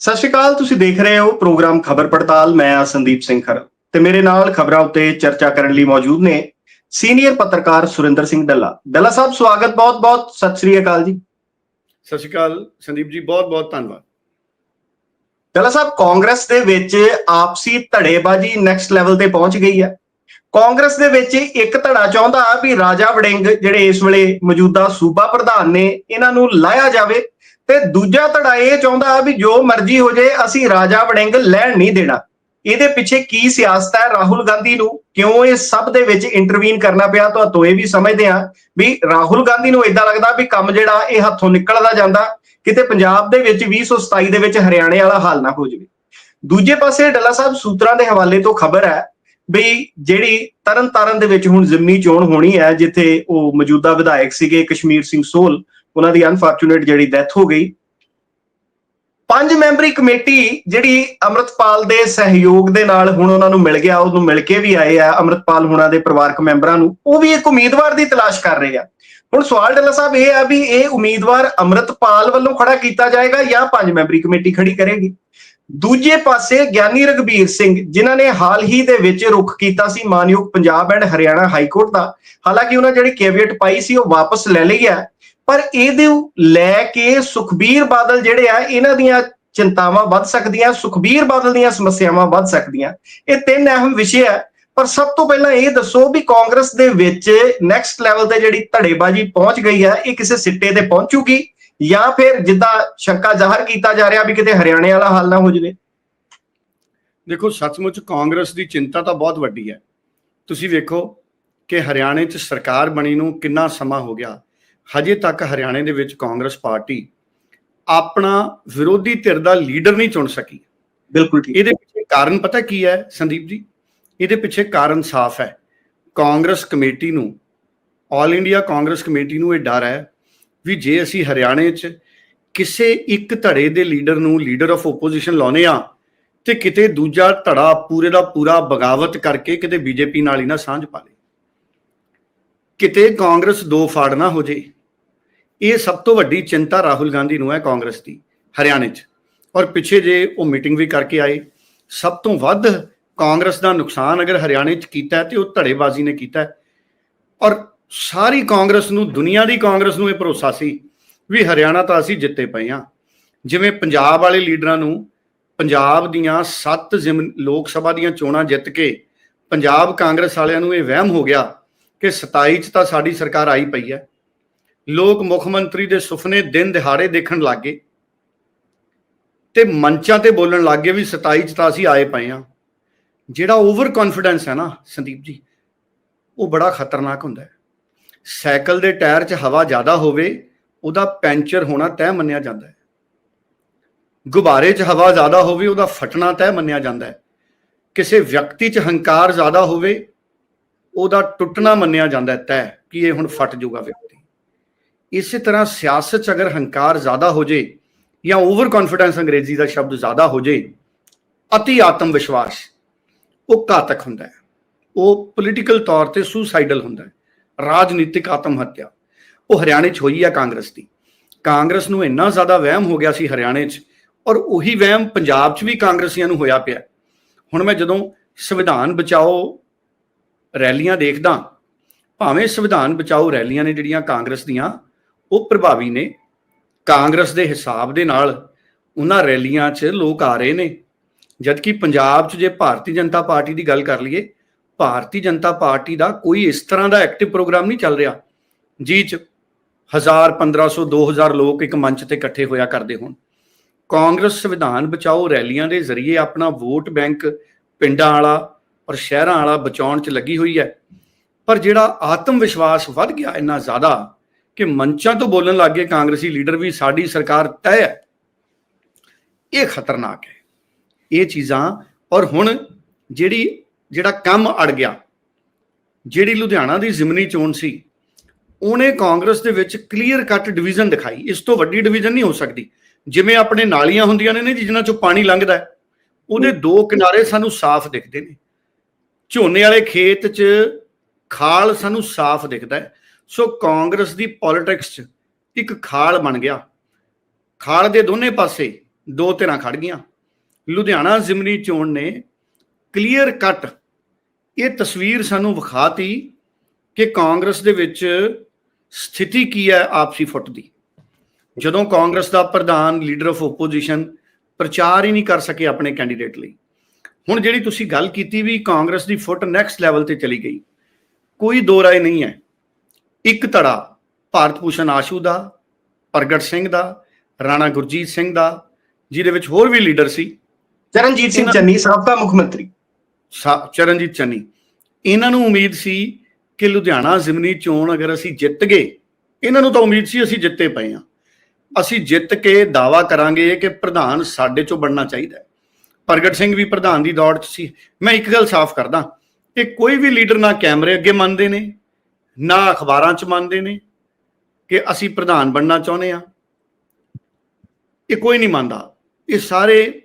ਸਤਿ ਸ਼੍ਰੀ ਅਕਾਲ ਤੁਸੀਂ ਦੇਖ ਰਹੇ ਹੋ ਪ੍ਰੋਗਰਾਮ ਖਬਰ ਪੜਤਾਲ। ਮੈਂ ਆ ਸੰਦੀਪ ਸਿੰਘ ਖਰ ਤੇ ਮੇਰੇ ਨਾਲ ਖਬਰਾਂ ਉੱਤੇ ਚਰਚਾ ਕਰਨ ਲਈ ਮੌਜੂਦ ਨੇ ਸੀਨੀਅਰ ਪੱਤਰਕਾਰ ਸੁਰਿੰਦਰ ਸਿੰਘ ਡੱਲਾ। ਡੱਲਾ ਸਾਹਿਬ ਸਵਾਗਤ ਬਹੁਤ-ਬਹੁਤ ਸਤਿ ਸ਼੍ਰੀ ਅਕਾਲ ਜੀ। ਸਤਿ ਸ਼੍ਰੀ ਅਕਾਲ ਸੰਦੀਪ ਜੀ ਬਹੁਤ ਬਹੁਤ ਧੰਨਵਾਦ। ਡੱਲਾ ਸਾਹਿਬ ਕਾਂਗਰਸ ਦੇ ਵਿੱਚ ਆਪਸੀ ਧੜੇਬਾਜ਼ੀ ਨੈਕਸਟ ਲੈਵਲ ਤੇ ਪਹੁੰਚ ਗਈ ਹੈ। ਕਾਂਗਰਸ ਦੇ ਵਿੱਚ ਇੱਕ ਧੜਾ ਚਾਹੁੰਦਾ ਵੀ ਰਾਜਾ ਵੜਿੰਗ ਜਿਹੜੇ ਇਸ ਵੇਲੇ ਮੌਜੂਦਾ ਸੂਬਾ ਪ੍ਰਧਾਨ ਨੇ ਇਹਨਾਂ ਨੂੰ ਲਾਇਆ ਜਾਵੇ। ਤੇ ਦੂਜਾ ਧੜਾ ਇਹ ਚਾਹੁੰਦਾ ਵੀ ਜੋ ਮਰਜ਼ੀ ਹੋ ਜੇ ਅਸੀਂ ਰਾਜਾ ਵੜਿੰਗ ਲੈਣ ਨਹੀਂ ਦੇਣਾ। ਇਹਦੇ ਪਿੱਛੇ ਕੀ ਸਿਆਸਤ ਹੈ ਰਾਹੁਲ ਗਾਂਧੀ ਨੂੰ? ਕਿਉਂ ਇਹ ਸਭ ਦੇ ਵਿੱਚ ਇੰਟਰਵੀਨ ਕਰਨਾ ਪਿਆ? ਤੁਹਾਨੂੰ ਇਹ ਵੀ ਸਮਝਦੇ ਆ ਵੀ ਰਾਹੁਲ ਗਾਂਧੀ ਨੂੰ ਇਦਾਂ ਲੱਗਦਾ ਵੀ ਕੰਮ ਜਿਹੜਾ ਇਹ ਹੱਥੋਂ ਨਿਕਲਦਾ ਜਾਂਦਾ, ਕਿਤੇ ਪੰਜਾਬ ਦੇ ਵਿੱਚ 2027 ਦੇ ਵਿੱਚ ਹਰਿਆਣੇ ਵਾਲਾ ਹਾਲ ਨਾ ਹੋ ਜਾਵੇ। ਦੂਜੇ ਪਾਸੇ ਡੱਲਾ ਸਾਹਿਬ ਸੂਤਰਾਂ ਦੇ ਹਵਾਲੇ ਤੋਂ ਖਬਰ ਹੈ ਵੀ ਜਿਹੜੀ ਤਰਨ ਤਾਰਨ ਦੇ ਵਿੱਚ ਹੁਣ ਜ਼ਿਮਨੀ ਚੋਣ ਹੋਣੀ ਹੈ, ਜਿੱਥੇ ਉਹ ਮੌਜੂਦਾ ਵਿਧਾਇਕ ਸੀਗੇ ਕਸ਼ਮੀਰ ਸਿੰਘ ਸੋਲ ਉਹਨਾਂ ਦੀ ਅਨਫੋਰਚੂਨੇਟ ਜਿਹੜੀ ਡੈਥ ਹੋ ਗਈ। ਪੰਜ ਮੈਂਬਰੀ ਕਮੇਟੀ ਜਿਹੜੀ ਅਮਰਤਪਾਲ ਦੇ ਸਹਿਯੋਗ ਦੇ ਨਾਲ ਹੁਣ ਉਹਨਾਂ ਨੂੰ ਮਿਲ ਗਿਆ, ਉਹਨੂੰ ਮਿਲ ਕੇ ਵੀ ਆਏ ਆ ਅਮਰਤਪਾਲ ਹੁਣਾਂ ਦੇ ਪਰਿਵਾਰਕ ਮੈਂਬਰਾਂ ਨੂੰ। ਉਹ ਵੀ ਇੱਕ ਉਮੀਦਵਾਰ ਦੀ ਤਲਾਸ਼ ਕਰ ਰਹੇ ਆ। ਹੁਣ ਸਵਾਲ ਡੱਲਾ ਸਾਹਿਬ ਇਹ ਆ ਵੀ ਇਹ ਉਮੀਦਵਾਰ ਅਮਰਤਪਾਲ ਵੱਲੋਂ ਖੜਾ ਕੀਤਾ ਜਾਏਗਾ ਜਾਂ ਪੰਜ ਮੈਂਬਰੀ ਕਮੇਟੀ ਖੜੀ ਕਰੇਗੀ? ਦੂਜੇ ਪਾਸੇ ਗਿਆਨੀ ਰਗਬੀਰ ਸਿੰਘ, ਜਿਨ੍ਹਾਂ ਨੇ ਹਾਲ ਹੀ ਦੇ ਵਿੱਚ ਰੁਖ ਕੀਤਾ ਸੀ ਮਾਨਯੋਗ Punjab and Haryana high court ਦਾ, ਹਾਲਾਂਕਿ ਉਹਨਾਂ ਜਿਹੜੀ ਕੈਵੀਅਟ ਪਾਈ ਸੀ ਉਹ ਵਾਪਸ ਲੈ ਲਈ ਹੈ। ਪਰ ਇਹਦੇ ਲੈ ਕੇ ਸੁਖਬੀਰ ਬਾਦਲ ਜਿਹੜੇ ਆ, ਇਹਨਾਂ ਦੀਆਂ ਚਿੰਤਾਵਾਂ ਵੱਧ ਸਕਦੀਆਂ, ਸੁਖਬੀਰ ਬਾਦਲ ਦੀਆਂ ਸਮੱਸਿਆਵਾਂ ਵੱਧ ਸਕਦੀਆਂ। ਇਹ ਤਿੰਨ ਅਹਿਮ ਵਿਸ਼ੇ ਆ। ਪਰ ਸਭ ਤੋਂ ਪਹਿਲਾਂ ਇਹ ਦੱਸੋ ਵੀ ਕਾਂਗਰਸ ਦੇ ਵਿੱਚ ਨੈਕਸਟ ਲੈਵਲ ਤੇ ਜਿਹੜੀ ਧੜੇਬਾਜ਼ੀ ਪਹੁੰਚ ਗਈ ਹੈ ਇਹ ਕਿਸੇ ਸਿੱਟੇ ਤੇ ਪਹੁੰਚੂਗੀ ਜਾਂ ਫਿਰ ਜਿੱਦਾਂ ਸ਼ੰਕਾ ਜ਼ਾਹਰ ਕੀਤਾ ਜਾ ਰਿਹਾ ਵੀ ਕਿਤੇ ਹਰਿਆਣੇ ਵਾਲਾ ਹਾਲ ਨਾ ਹੋ ਜਾਵੇ? ਦੇਖੋ, ਸੱਚਮੁੱਚ ਕਾਂਗਰਸ ਦੀ ਚਿੰਤਾ ਤਾਂ ਬਹੁਤ ਵੱਡੀ ਹੈ। ਤੁਸੀਂ ਵੇਖੋ ਕਿ ਹਰਿਆਣੇ 'ਚ ਸਰਕਾਰ ਬਣੀ ਨੂੰ ਕਿੰਨਾ ਸਮਾਂ ਹੋ ਗਿਆ। ਹਜੇ ਤੱਕ ਹਰਿਆਣੇ ਦੇ ਵਿੱਚ ਕਾਂਗਰਸ ਪਾਰਟੀ ਆਪਣਾ ਵਿਰੋਧੀ ਧਿਰ ਦਾ ਲੀਡਰ ਨਹੀਂ ਚੁਣ ਸਕੀ। ਬਿਲਕੁਲ ਠੀਕ। ਇਹਦੇ ਪਿੱਛੇ ਕਾਰਨ ਪਤਾ ਕੀ ਹੈ ਸੰਦੀਪ ਜੀ? ਇਹਦੇ ਪਿੱਛੇ ਕਾਰਨ ਸਾਫ਼ ਹੈ। ਕਾਂਗਰਸ ਕਮੇਟੀ ਨੂੰ ਆਲ ਇੰਡੀਆ ਕਾਂਗਰਸ ਕਮੇਟੀ ਨੂੰ ਇਹ ਡਰ ਹੈ ਵੀ ਜੇ ਅਸੀਂ ਹਰਿਆਣੇ 'ਚ ਕਿਸੇ ਇੱਕ ਧੜੇ ਦੇ ਲੀਡਰ ਨੂੰ ਲੀਡਰ ਆਫ ਓਪੋਜੀਸ਼ਨ ਲਾਉਨੇ ਆ ਤੇ ਕਿਤੇ ਦੂਜਾ ਧੜਾ ਪੂਰੇ ਦਾ ਪੂਰਾ ਬਗਾਵਤ ਕਰਕੇ ਕਿਤੇ ਬੀਜੇਪੀ ਨਾਲ ਹੀ ਨਾ ਸਾਂਝ ਪਾ ਲੇ। ਕਿਤੇ ਕਾਂਗਰਸ ਦੋ ਫਾੜ ਨਾ ਹੋ ਜੇ ਇਹ ਸਭ ਤੋਂ ਵੱਡੀ ਚਿੰਤਾ ਰਾਹੁਲ ਗਾਂਧੀ ਨੂੰ ਹੈ ਕਾਂਗਰਸ ਦੀ, ਹਰਿਆਣੇ 'ਚ। ਔਰ ਪਿੱਛੇ ਜੇ ਉਹ ਮੀਟਿੰਗ ਵੀ ਕਰਕੇ ਆਏ, ਸਭ ਤੋਂ ਵੱਧ ਕਾਂਗਰਸ ਦਾ ਨੁਕਸਾਨ ਅਗਰ ਹਰਿਆਣੇ 'ਚ ਕੀਤਾ ਹੈ ਤੇ ਉਹ ਧੜੇਬਾਜ਼ੀ ਨੇ ਕੀਤਾ ਔਰ ਸਾਰੀ ਕਾਂਗਰਸ ਨੂੰ, ਦੁਨੀਆ ਦੀ ਕਾਂਗਰਸ ਨੂੰ ਇਹ ਭਰੋਸਾ ਸੀ ਵੀ ਹਰਿਆਣਾ ਤਾਂ ਅਸੀਂ ਜਿੱਤੇ ਪਏ ਆ ਜਿਵੇਂ ਪੰਜਾਬ ਵਾਲੇ ਲੀਡਰਾਂ ਨੂੰ ਪੰਜਾਬ ਦੀਆਂ 7 ਲੋਕ ਸਭਾ ਦੀਆਂ ਚੋਣਾਂ ਜਿੱਤ ਕੇ ਪੰਜਾਬ ਕਾਂਗਰਸ ਵਾਲਿਆਂ ਨੂੰ ਇਹ ਵਹਿਮ ਹੋ ਗਿਆ ਕਿ 27 ਚ ਤਾਂ ਸਾਡੀ ਸਰਕਾਰ ਆਈ ਪਈ ਹੈ। ਲੋਕ ਮੁੱਖ ਮੰਤਰੀ ਦੇ ਸੁਪਨੇ ਦਿਨ ਦਿਹਾੜੇ ਦੇਖਣ ਲੱਗੇ ਤੇ ਮੰਚਾਂ ਤੇ ਬੋਲਣ ਲੱਗੇ ਵੀ 27 ਚ ਤਾਂ ਅਸੀਂ ਆਏ ਪਏ ਆ ਜਿਹੜਾ ਓਵਰ ਕੌਨਫੀਡੈਂਸ ਹੈ ਨਾ ਸੰਦੀਪ ਜੀ, ਉਹ ਬੜਾ ਖਤਰਨਾਕ ਹੁੰਦਾ ਹੈ। ਸਾਈਕਲ ਦੇ ਟਾਇਰ 'ਚ ਹਵਾ ਜ਼ਿਆਦਾ ਹੋਵੇ, ਉਹਦਾ ਪੈਂਚਰ ਹੋਣਾ ਤੈਅ ਮੰਨਿਆ ਜਾਂਦਾ ਹੈ। ਗੁਬਾਰੇ 'ਚ ਹਵਾ ਜ਼ਿਆਦਾ ਹੋਵੇ, ਉਹਦਾ ਫਟਣਾ ਤੈਅ ਮੰਨਿਆ ਜਾਂਦਾ ਹੈ। ਕਿਸੇ ਵਿਅਕਤੀ 'ਚ ਹੰਕਾਰ ਜ਼ਿਆਦਾ ਹੋਵੇ, ਉਹਦਾ ਟੁੱਟਣਾ ਮੰਨਿਆ ਜਾਂਦਾ ਹੈ ਤੈਅ ਕਿ ਇਹ ਹੁਣ ਫਟ ਜਾਊਗਾ ਵਿਅਕਤੀ। ਇਸੇ ਤਰ੍ਹਾਂ ਸਿਆਸਤ 'ਚ ਅਗਰ ਹੰਕਾਰ ਜ਼ਿਆਦਾ ਹੋ ਜੇ ਜਾਂ ਓਵਰ ਕੌਨਫੀਡੈਂਸ ਅੰਗਰੇਜ਼ੀ ਦਾ ਸ਼ਬਦ ਜ਼ਿਆਦਾ ਹੋ ਜੇ ਅਤੀ ਆਤਮ ਵਿਸ਼ਵਾਸ ਉਹ ਘਾਤਕ ਹੁੰਦਾ ਹੈ। ਉਹ ਪੋਲੀਟੀਕਲ ਤੌਰ ਤੇ ਸੁਸਾਈਡਲ ਹੁੰਦਾ ਹੈ। ਰਾਜਨੀਤਿਕ ਆਤਮ ਹੱਤਿਆ ਉਹ ਹਰਿਆਣੇ 'ਚ ਹੋਈ ਆ ਕਾਂਗਰਸ ਦੀ। ਕਾਂਗਰਸ ਨੂੰ ਇੰਨਾ ਜ਼ਿਆਦਾ ਵਹਿਮ ਹੋ ਗਿਆ ਸੀ ਹਰਿਆਣੇ 'ਚ ਔਰ ਉਹੀ ਵਹਿਮ ਪੰਜਾਬ 'ਚ ਵੀ ਕਾਂਗਰਸੀਆਂ ਨੂੰ ਹੋਇਆ ਪਿਆ। ਹੁਣ ਮੈਂ ਜਦੋਂ ਸੰਵਿਧਾਨ ਬਚਾਓ ਰੈਲੀਆਂ ਦੇਖਦਾ, ਭਾਵੇਂ ਸੰਵਿਧਾਨ ਬਚਾਓ ਰੈਲੀਆਂ ਨੇ ਜਿਹੜੀਆਂ ਕਾਂਗਰਸ ਦੀਆਂ ਉਹ ਪ੍ਰਭਾਵੀ ਨੇ। ਕਾਂਗਰਸ ਦੇ ਹਿਸਾਬ ਦੇ ਨਾਲ ਉਹਨਾਂ ਰੈਲੀਆਂ 'ਚ ਲੋਕ ਆ ਰਹੇ ਨੇ। ਜਦਕਿ ਪੰਜਾਬ 'ਚ ਜੇ ਭਾਰਤੀ ਜਨਤਾ ਪਾਰਟੀ ਦੀ ਗੱਲ ਕਰ ਲਈਏ, ਭਾਰਤੀ ਜਨਤਾ ਪਾਰਟੀ ਦਾ ਕੋਈ ਇਸ ਤਰ੍ਹਾਂ ਦਾ ਐਕਟਿਵ ਪ੍ਰੋਗਰਾਮ ਨਹੀਂ ਚੱਲ ਰਿਹਾ ਜੀ 'ਚ 1000 1500 2000 ਲੋਕ ਇੱਕ ਮੰਚ ਤੇ ਇਕੱਠੇ ਹੋਇਆ ਕਰਦੇ ਹੋਣ। ਕਾਂਗਰਸ ਸੰਵਿਧਾਨ ਬਚਾਓ ਰੈਲੀਆਂ ਦੇ ਜ਼ਰੀਏ ਆਪਣਾ ਵੋਟ ਬੈਂਕ ਪਿੰਡਾਂ ਵਾਲਾ ਔਰ ਸ਼ਹਿਰਾਂ ਵਾਲਾ ਬਚਾਉਣ 'ਚ ਲੱਗੀ ਹੋਈ ਹੈ। ਪਰ ਜਿਹੜਾ ਆਤਮ ਵਿਸ਼ਵਾਸ ਵੱਧ ਗਿਆ, ਇੰਨਾ ਜ਼ਿਆਦਾ ਕਿ ਮੰਚਾਂ ਤੋਂ ਬੋਲਣ ਲੱਗੇ ਕਾਂਗਰਸੀ ਲੀਡਰ ਵੀ, ਸਾਡੀ ਸਰਕਾਰ ਤੈਅ ਹੈ। ਇਹ ਖਤਰਨਾਕ ਹੈ। ਇਹ ਚੀਜ਼ਾਂ, ਔਰ ਹੁਣ ਜਿਹੜੀ, ਜਿਹੜਾ ਕੰਮ ਅੜ ਗਿਆ, ਜਿਹੜੀ ਲੁਧਿਆਣਾ ਦੀ ਜ਼ਿਮਨੀ ਚੋਣ ਸੀ, ਉਹਨੇ ਕਾਂਗਰਸ ਦੇ ਵਿੱਚ ਕਲੀਅਰ ਕੱਟ ਡਿਵੀਜ਼ਨ ਦਿਖਾਈ। ਇਸ ਤੋਂ ਵੱਡੀ ਡਿਵੀਜ਼ਨ ਨਹੀਂ ਹੋ ਸਕਦੀ। ਜਿਵੇਂ ਆਪਣੇ ਨਾਲੀਆਂ ਹੁੰਦੀਆਂ ਨੇ ਨੇ ਜਿਨ੍ਹਾਂ ਚੋਂ ਪਾਣੀ ਲੰਘਦਾ ਉਹਦੇ ਦੋ ਕਿਨਾਰੇ ਸਾਨੂੰ ਸਾਫ਼ ਦਿਖਦੇ ਨੇ। ਝੋਨੇ ਵਾਲੇ ਖੇਤ 'ਚ ਖਾਲ ਸਾਨੂੰ ਸਾਫ਼ ਦਿਖਦਾ ਹੈ। ਸੋ ਕਾਂਗਰਸ ਦੀ ਪੋਲਿਟਿਕਸ 'ਚ ਇੱਕ ਖਾਲ ਬਣ ਗਿਆ। ਖਾਲ ਦੇ ਦੋਨੇ ਪਾਸੇ ਦੋ ਧਿਰਾਂ ਖੜ ਗਈਆਂ। ਲੁਧਿਆਣਾ ਜ਼ਿਮਨੀ ਚੋਣ ਨੇ ਕਲੀਅਰ ਕੱਟ ਇਹ ਤਸਵੀਰ ਸਾਨੂੰ ਵਿਖਾਤੀ ਕਿ ਕਾਂਗਰਸ ਦੇ ਵਿੱਚ ਸਥਿਤੀ ਕੀ ਹੈ ਆਪਸੀ ਫੁੱਟ ਦੀ। ਜਦੋਂ ਕਾਂਗਰਸ ਦਾ ਪ੍ਰਧਾਨ ਲੀਡਰ ਆਫ ਆਪੋਜੀਸ਼ਨ ਪ੍ਰਚਾਰ ਹੀ ਨਹੀਂ ਕਰ ਸਕੇ ਆਪਣੇ ਕੈਂਡੀਡੇਟ ਲਈ। ਹੁਣ ਜਿਹੜੀ ਤੁਸੀਂ ਗੱਲ ਕੀਤੀ ਵੀ ਕਾਂਗਰਸ ਦੀ ਫੁੱਟ ਨੈਕਸਟ ਲੈਵਲ ਤੇ ਚਲੀ ਗਈ, ਕੋਈ ਦੋ ਰਾਏ ਨਹੀਂ ਹੈ। ਇੱਕ ਧੜਾ ਭਾਰਤ ਭੂਸ਼ਣ ਆਸ਼ੂ ਦਾ ਪ੍ਰਗਟ ਸਿੰਘ ਦਾ ਰਾਣਾ ਗੁਰਜੀਤ ਸਿੰਘ ਦਾ ਜਿਹਦੇ ਵਿੱਚ ਹੋਰ ਵੀ ਲੀਡਰ ਸੀ। ਚਰਨਜੀਤ ਸਿੰਘ ਚੰਨੀ ਸਾਬਕਾ ਮੁੱਖ ਮੰਤਰੀ। ਚਰਨਜੀਤ ਚੰਨੀ। ਇਹਨਾਂ ਨੂੰ ਉਮੀਦ ਸੀ ਕਿ ਲੁਧਿਆਣਾ ਜ਼ਿਮਨੀ ਚੋਣ ਅਗਰ ਅਸੀਂ ਜਿੱਤ ਗਏ ਇਹਨਾਂ ਨੂੰ ਤਾਂ ਉਮੀਦ ਸੀ ਅਸੀਂ ਜਿੱਤੇ ਪਏ ਆ ਅਸੀਂ ਜਿੱਤ ਕੇ ਦਾਵਾ ਕਰਾਂਗੇ ਕਿ ਪ੍ਰਧਾਨ ਸਾਡੇ ਚੋਂ ਬਣਨਾ ਚਾਹੀਦਾ ਪ੍ਰਗਟ ਸਿੰਘ ਵੀ ਪ੍ਰਧਾਨ ਦੀ ਦੌੜ 'ਚ ਸੀ। ਮੈਂ ਇੱਕ ਗੱਲ ਸਾਫ਼ ਕਰਦਾ ਕਿ ਕੋਈ ਵੀ ਲੀਡਰ ਨਾ ਕੈਮਰੇ ਅੱਗੇ ਮੰਨਦੇ ਨੇ ਨਾ ਅਖਬਾਰਾਂ 'ਚ ਮੰਨਦੇ ਨੇ ਕਿ ਅਸੀਂ ਪ੍ਰਧਾਨ ਬਣਨਾ ਚਾਹੁੰਦੇ ਆ ਇਹ ਕੋਈ ਨਹੀਂ ਮੰਨਦਾ। ਇਹ ਸਾਰੇ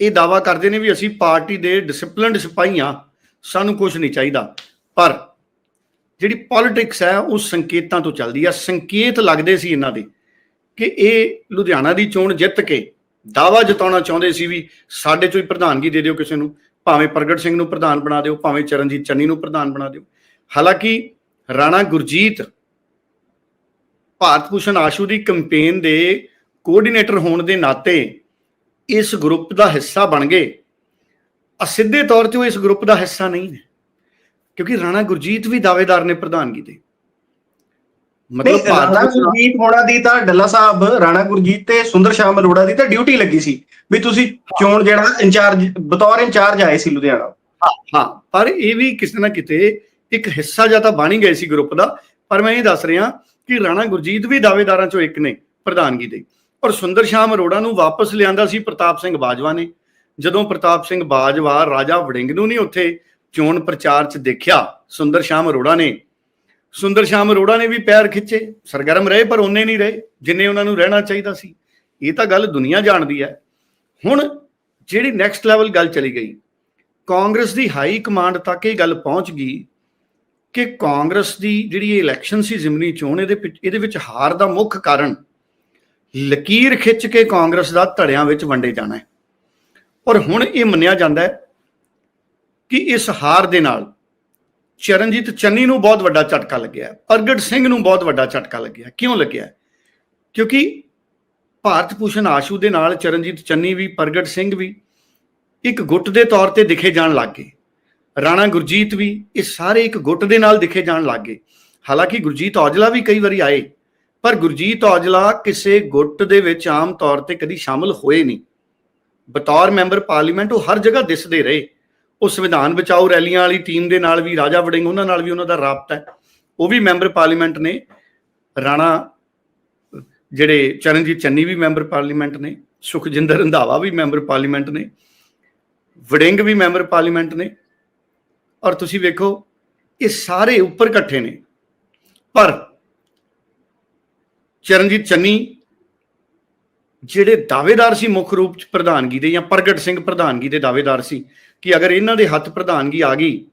ਇਹ ਦਾਵਾ ਕਰਦੇ ਨੇ ਵੀ ਅਸੀਂ ਪਾਰਟੀ ਦੇ ਡਿਸਪਲਿਨਡ ਸਿਪਾਹੀ ਹਾਂ, ਸਾਨੂੰ ਕੁਝ ਨਹੀਂ ਚਾਹੀਦਾ। ਪਰ ਜਿਹੜੀ ਪੋਲਿਟਿਕਸ ਹੈ, ਉਹ ਸੰਕੇਤਾਂ ਤੋਂ ਚੱਲਦੀ ਆ। ਸੰਕੇਤ ਲੱਗਦੇ ਸੀ ਇਹਨਾਂ ਦੇ ਕਿ ਇਹ ਲੁਧਿਆਣਾ ਦੀ ਚੋਣ ਜਿੱਤ ਕੇ ਦਾਵਾ ਜਤਾਉਣਾ ਚਾਹੁੰਦੇ ਸੀ ਵੀ ਸਾਡੇ ਚੋਂ ਹੀ ਪ੍ਰਧਾਨਗੀ ਦੇ ਦਿਓ ਕਿਸੇ ਨੂੰ। ਭਾਵੇਂ ਪ੍ਰਗਟ ਸਿੰਘ ਨੂੰ ਪ੍ਰਧਾਨ ਬਣਾ ਦਿਓ, ਭਾਵੇਂ ਚਰਨਜੀਤ ਚੰਨੀ ਨੂੰ ਪ੍ਰਧਾਨ ਬਣਾ ਦਿਓ। ਹਾਲਾਂਕਿ ਰਾਣਾ ਗੁਰਜੀਤ ਭਾਰਤ ਭੂਸ਼ਣ ਆਸ਼ੂ ਦੀ ਕੈਂਪੇਨ ਦੇ ਕੋਆਰਡੀਨੇਟਰ ਹੋਣ ਦੇ ਨਾਤੇ ਇਸ ਗਰੁੱਪ ਦਾ ਹਿੱਸਾ ਬਣ ਗਏ। ਅਸਿੱਧੇ ਤੌਰ ਤੇ ਉਹ ਇਸ ਗਰੁੱਪ ਦਾ ਹਿੱਸਾ ਨਹੀਂ ਹੈ ਕਿਉਂਕਿ ਰਾਣਾ ਗੁਰਜੀਤ ਵੀ ਦਾਅਵੇਦਾਰ ਨੇ ਪ੍ਰਧਾਨਗੀ ਦੇ ਮਤਲਬ ਰਾਣਾ ਭਾਰਤ ਗੁਰਜੀਤ ਹੋਣਾ ਦੀ ਤਾਂ ਡੱਲਾ ਸਾਹਿਬ ਰਾਣਾ ਗੁਰਜੀਤ ਤੇ ਸੁੰਦਰ ਸ਼ਾਮ ਅਰੋੜਾ ਦੀ ਤਾਂ ਡਿਊਟੀ ਲੱਗੀ ਸੀ ਵੀ ਤੁਸੀਂ ਚੋਣ ਜਿਹੜਾ ਇੰਚਾਰਜ ਬਤੌਰ ਇੰਚਾਰਜ ਆਏ ਸੀ ਲੁਧਿਆਣਾ। ਹਾਂ ਪਰ ਇਹ ਵੀ ਕਿਸੇ ਨਾ ਕਿਤੇ ਇੱਕ ਹਿੱਸਾ ਜਾਂ ਤਾਂ ਬਣ ਗਏ ਸੀ ਗਰੁੱਪ ਦਾ, ਪਰ ਮੈਂ ਇਹ ਦੱਸ ਰਿਹਾ ਕਿ ਰਾਣਾ ਗੁਰਜੀਤ ਵੀ ਦਾਅਵੇਦਾਰਾਂ ਚੋਂ ਇੱਕ ਨੇ, ਪ੍ਰਧਾਨਗੀ ਦੇ। ਔਰ ਸੁੰਦਰ ਸ਼ਾਮ ਅਰੋੜਾ ਨੂੰ ਵਾਪਸ ਲਿਆਂਦਾ ਸੀ ਪ੍ਰਤਾਪ ਸਿੰਘ ਬਾਜਵਾ ਨੇ। ਜਦੋਂ ਪ੍ਰਤਾਪ ਸਿੰਘ ਬਾਜਵਾ ਰਾਜਾ ਵੜਿੰਗ ਨੂੰ ਨਹੀਂ ਉੱਥੇ ਚੋਣ ਪ੍ਰਚਾਰ 'ਚ ਦੇਖਿਆ, ਸੁੰਦਰ ਸ਼ਾਮ ਅਰੋੜਾ ਨੇ। ਸੁੰਦਰ ਸ਼ਾਮ ਅਰੋੜਾ ਨੇ ਵੀ ਪੈਰ ਖਿੱਚੇ, ਸਰਗਰਮ ਰਹੇ ਪਰ ਉਹਨੇ ਨਹੀਂ ਰਹੇ, ਜਿੰਨੇ ਉਹਨਾਂ ਨੂੰ ਰਹਿਣਾ ਚਾਹੀਦਾ ਸੀ। ਇਹ ਤਾਂ ਗੱਲ ਦੁਨੀਆ ਜਾਣਦੀ ਹੈ। ਹੁਣ ਜਿਹੜੀ ਨੈਕਸਟ ਲੈਵਲ ਗੱਲ ਚਲੀ ਗਈ, ਕਾਂਗਰਸ ਦੀ ਹਾਈ ਕਮਾਂਡ ਤੱਕ ਇਹ ਗੱਲ ਪਹੁੰਚ ਗਈ ਕਿ ਕਾਂਗਰਸ ਦੀ ਜਿਹੜੀ ਇਹ ਇਲੈਕਸ਼ਨ ਸੀ ਜ਼ਿਮਨੀ ਚੋਣ, ਇਹਦੇ ਵਿੱਚ ਇਹਦੇ ਵਿੱਚ ਹਾਰ ਦਾ ਮੁੱਖ ਕਾਰਨ ਲਕੀਰ ਖਿੱਚ ਕੇ ਕਾਂਗਰਸ ਦਾ ਧੜਿਆਂ ਵਿੱਚ ਵੰਡੇ ਜਾਣਾ ਹੈ। ਔਰ ਹੁਣ ਇਹ ਮੰਨਿਆ ਜਾਂਦਾ ਹੈ ਕਿ ਇਸ ਹਾਰ ਦੇ ਨਾਲ ਚਰਨਜੀਤ ਚੰਨੀ ਨੂੰ ਬਹੁਤ ਵੱਡਾ ਝਟਕਾ ਲੱਗਿਆ ਪ੍ਰਗਟ ਸਿੰਘ ਨੂੰ ਬਹੁਤ ਵੱਡਾ ਝਟਕਾ ਲੱਗਿਆ ਕਿਉਂ ਲੱਗਿਆ ਕਿਉਂਕਿ ਭਾਰਤ ਭੂਸ਼ਣ ਆਸ਼ੂ ਦੇ ਨਾਲ ਚਰਨਜੀਤ ਚੰਨੀ ਵੀ, ਪ੍ਰਗਟ ਸਿੰਘ ਵੀ ਇੱਕ ਗੁੱਟ ਦੇ ਤੌਰ ਤੇ ਦਿਖੇ ਜਾਣ ਲੱਗ ਗਏ। ਰਾਣਾ ਗੁਰਜੀਤ ਵੀ ਇਹ ਸਾਰੇ ਇੱਕ ਗੁੱਟ ਦੇ ਨਾਲ ਦਿਖੇ ਜਾਣ ਲੱਗ ਗਏ। ਹਾਲਾਂਕਿ ਗੁਰਜੀਤ ਔਜਲਾ ਵੀ ਕਈ ਵਾਰੀ ਆਏ, ਪਰ ਗੁਰਜੀਤ ਔਜਲਾ ਕਿਸੇ ਗੁੱਟ ਦੇ ਵਿੱਚ ਆਮ ਤੌਰ ਤੇ ਕਦੀ ਸ਼ਾਮਲ ਹੋਏ ਨਹੀਂ। ਬਤੌਰ ਮੈਂਬਰ ਪਾਰਲੀਮੈਂਟ ਉਹ ਹਰ ਜਗ੍ਹਾ ਦਿਸਦੇ ਰਹੇ। ਉਹ ਸੰਵਿਧਾਨ ਬਚਾਓ ਰੈਲੀਆਂ ਵਾਲੀ ਟੀਮ ਦੇ ਨਾਲ ਵੀ, ਰਾਜਾ ਵੜਿੰਗ ਉਹਨਾਂ ਨਾਲ ਵੀ ਉਹਨਾਂ ਦਾ ਰਾਬਤਾ ਹੈ। ਉਹ ਵੀ ਮੈਂਬਰ ਪਾਰਲੀਮੈਂਟ ਨੇ, ਰਾਣਾ ਜਿਹੜੇ ਚਰਨਜੀਤ ਚੰਨੀ ਵੀ ਮੈਂਬਰ ਪਾਰਲੀਮੈਂਟ ਨੇ, ਸੁਖਜਿੰਦਰ ਰੰਧਾਵਾ ਵੀ ਮੈਂਬਰ ਪਾਰਲੀਮੈਂਟ ਨੇ, ਵੜਿੰਗ ਵੀ ਮੈਂਬਰ ਪਾਰਲੀਮੈਂਟ ਨੇ ਔਰ ਤੁਸੀਂ ਵੇਖੋ, ਇਹ ਸਾਰੇ ਉੱਪਰ ਇਕੱਠੇ ਨੇ। ਪਰ ਚਰਨਜੀਤ ਚੰਨੀ, ਜਿਹੜੇ ਦਾਅਵੇਦਾਰ ਸੀ ਮੁੱਖ ਰੂਪ ਚ ਪ੍ਰਧਾਨਗੀ ਦੇ ਜਾਂ ਪ੍ਰਗਟ ਸਿੰਘ ਪ੍ਰਧਾਨਗੀ ਦੇ ਦਾਅਵੇਦਾਰ ਸੀ ਕਿ ਅਗਰ ਇਹਨਾਂ ਦੇ ਹੱਥ ਪ੍ਰਧਾਨਗੀ ਆ ਗਈ,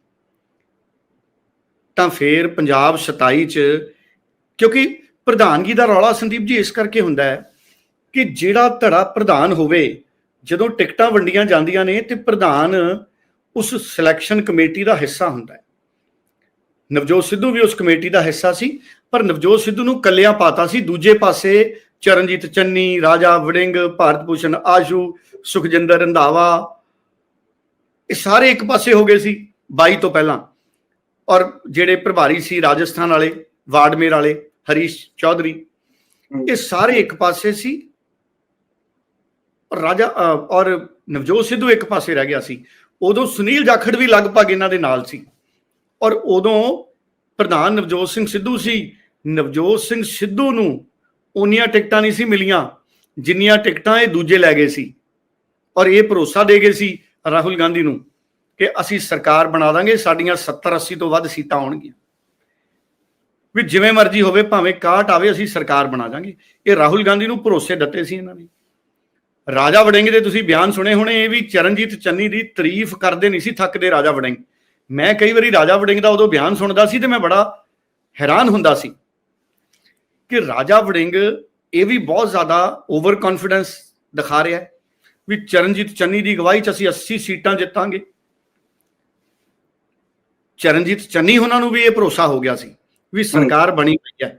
ਤਾਂ ਫੇਰ ਪੰਜਾਬ 27 ਚ, ਕਿਉਂਕਿ ਪ੍ਰਧਾਨਗੀ ਦਾ ਰੌਲਾ ਸੰਦੀਪ ਜੀ ਇਸ ਕਰਕੇ ਹੁੰਦਾ ਹੈ ਕਿ ਜਿਹੜਾ ਧੜਾ ਪ੍ਰਧਾਨ ਹੋਵੇ, ਜਦੋਂ ਟਿਕਟਾਂ ਵੰਡੀਆਂ ਜਾਂਦੀਆਂ ਨੇ ਤੇ ਪ੍ਰਧਾਨ ਉਸ ਸਿਲੈਕਸ਼ਨ ਕਮੇਟੀ ਦਾ ਹਿੱਸਾ ਹੁੰਦਾ ਹੈ। ਨਵਜੋਤ ਸਿੱਧੂ ਵੀ ਉਸ ਕਮੇਟੀ ਦਾ ਹਿੱਸਾ ਸੀ, ਪਰ ਨਵਜੋਤ ਸਿੱਧੂ ਨੂੰ ਕੱਲਿਆਂ ਪਾਤਾ ਸੀ। ਦੂਜੇ ਪਾਸੇ ਚਰਨਜੀਤ ਚੰਨੀ, ਰਾਜਾ ਵੜਿੰਗ, ਭਾਰਤ ਭੂਸ਼ਣ ਆਸ਼ੂ, ਸੁਖਜਿੰਦਰ ਰੰਧਾਵਾ, ਇਹ ਸਾਰੇ ਇੱਕ ਪਾਸੇ ਹੋ ਗਏ ਸੀ 22 ਤੋਂ ਪਹਿਲਾਂ। ਔਰ ਜਿਹੜੇ ਪ੍ਰਭਾਰੀ ਸੀ ਰਾਜਸਥਾਨ ਵਾਲੇ ਵਾਰਡਮੇਰ ਵਾਲੇ, ਹਰੀਸ਼ ਚੌਧਰੀ, ਇਹ ਸਾਰੇ ਇੱਕ ਪਾਸੇ ਸੀ। ਰਾਜਾ ਔਰ ਨਵਜੋਤ ਸਿੱਧੂ ਇੱਕ ਪਾਸੇ ਰਹਿ ਗਿਆ ਸੀ। ਉਦੋਂ ਸੁਨੀਲ ਜਾਖੜ ਵੀ ਲਗਭਗ ਇਹਨਾਂ ਦੇ ਨਾਲ ਸੀ। ਔਰ ਉਦੋਂ ਪ੍ਰਧਾਨ ਨਵਜੋਤ ਸਿੰਘ ਸਿੱਧੂ ਸੀ। ਨਵਜੋਤ ਸਿੰਘ ਸਿੱਧੂ ਨੂੰ ਉਨੀਆਂ ਟਿਕਟਾਂ ਨਹੀਂ ਸੀ ਮਿਲੀਆਂ, ਜਿੰਨੀਆਂ ਟਿਕਟਾਂ ਇਹ ਦੂਜੇ ਲੈ ਗਏ ਸੀ। ਔਰ ਇਹ ਭਰੋਸਾ ਦੇ ਗਏ ਸੀ ਰਾਹੁਲ ਗਾਂਧੀ ਨੂੰ ਕਿ ਅਸੀਂ ਸਰਕਾਰ ਬਣਾ ਦਾਂਗੇ, ਸਾਡੀਆਂ 70 80 ਤੋਂ ਵੱਧ ਸੀਟਾਂ ਆਉਣਗੀਆਂ। ਵੀ ਜਿਵੇਂ ਮਰਜ਼ੀ ਹੋਵੇ, ਭਾਵੇਂ ਕਾਟ ਆਵੇ, ਅਸੀਂ ਸਰਕਾਰ ਬਣਾ ਦਾਂਗੇ। ਇਹ ਰਾਹੁਲ ਗਾਂਧੀ ਨੂੰ ਭਰੋਸੇ ਦਿੱਤੇ ਸੀ ਇਹਨਾਂ ਨੇ। ਰਾਜਾ ਵੜਿੰਗ ਦੇ ਤੁਸੀਂ ਬਿਆਨ ਸੁਣੇ ਹੋਣੇ, ਇਹ ਵੀ ਚਰਨਜੀਤ ਚੰਨੀ ਦੀ ਤਾਰੀਫ ਕਰਦੇ ਨਹੀਂ ਸੀ ਥੱਕਦੇ ਰਾਜਾ ਵੜਿੰਗ। ਮੈਂ ਕਈ ਵਾਰੀ ਰਾਜਾ ਵੜਿੰਗ ਦਾ ਉਦੋਂ ਬਿਆਨ ਸੁਣਦਾ ਸੀ ਤੇ ਮੈਂ ਬੜਾ ਹੈਰਾਨ ਹੁੰਦਾ ਸੀ ਕਿ ਰਾਜਾ ਵੜਿੰਗ ਇਹ ਵੀ ਬਹੁਤ ਜ਼ਿਆਦਾ ਓਵਰ ਕੌਨਫੀਡੈਂਸ ਦਿਖਾ ਰਿਹਾ ਹੈ ਵੀ ਚਰਨਜੀਤ ਚੰਨੀ ਦੀ ਅਗਵਾਈ 'ਚ ਅਸੀਂ 80 ਸੀਟਾਂ ਜਿੱਤਾਂਗੇ। ਚਰਨਜੀਤ ਚੰਨੀ ਉਹਨਾਂ ਨੂੰ ਵੀ ਇਹ ਭਰੋਸਾ ਹੋ ਗਿਆ ਸੀ ਵੀ ਸਰਕਾਰ ਬਣੀ ਹੋਈ ਹੈ।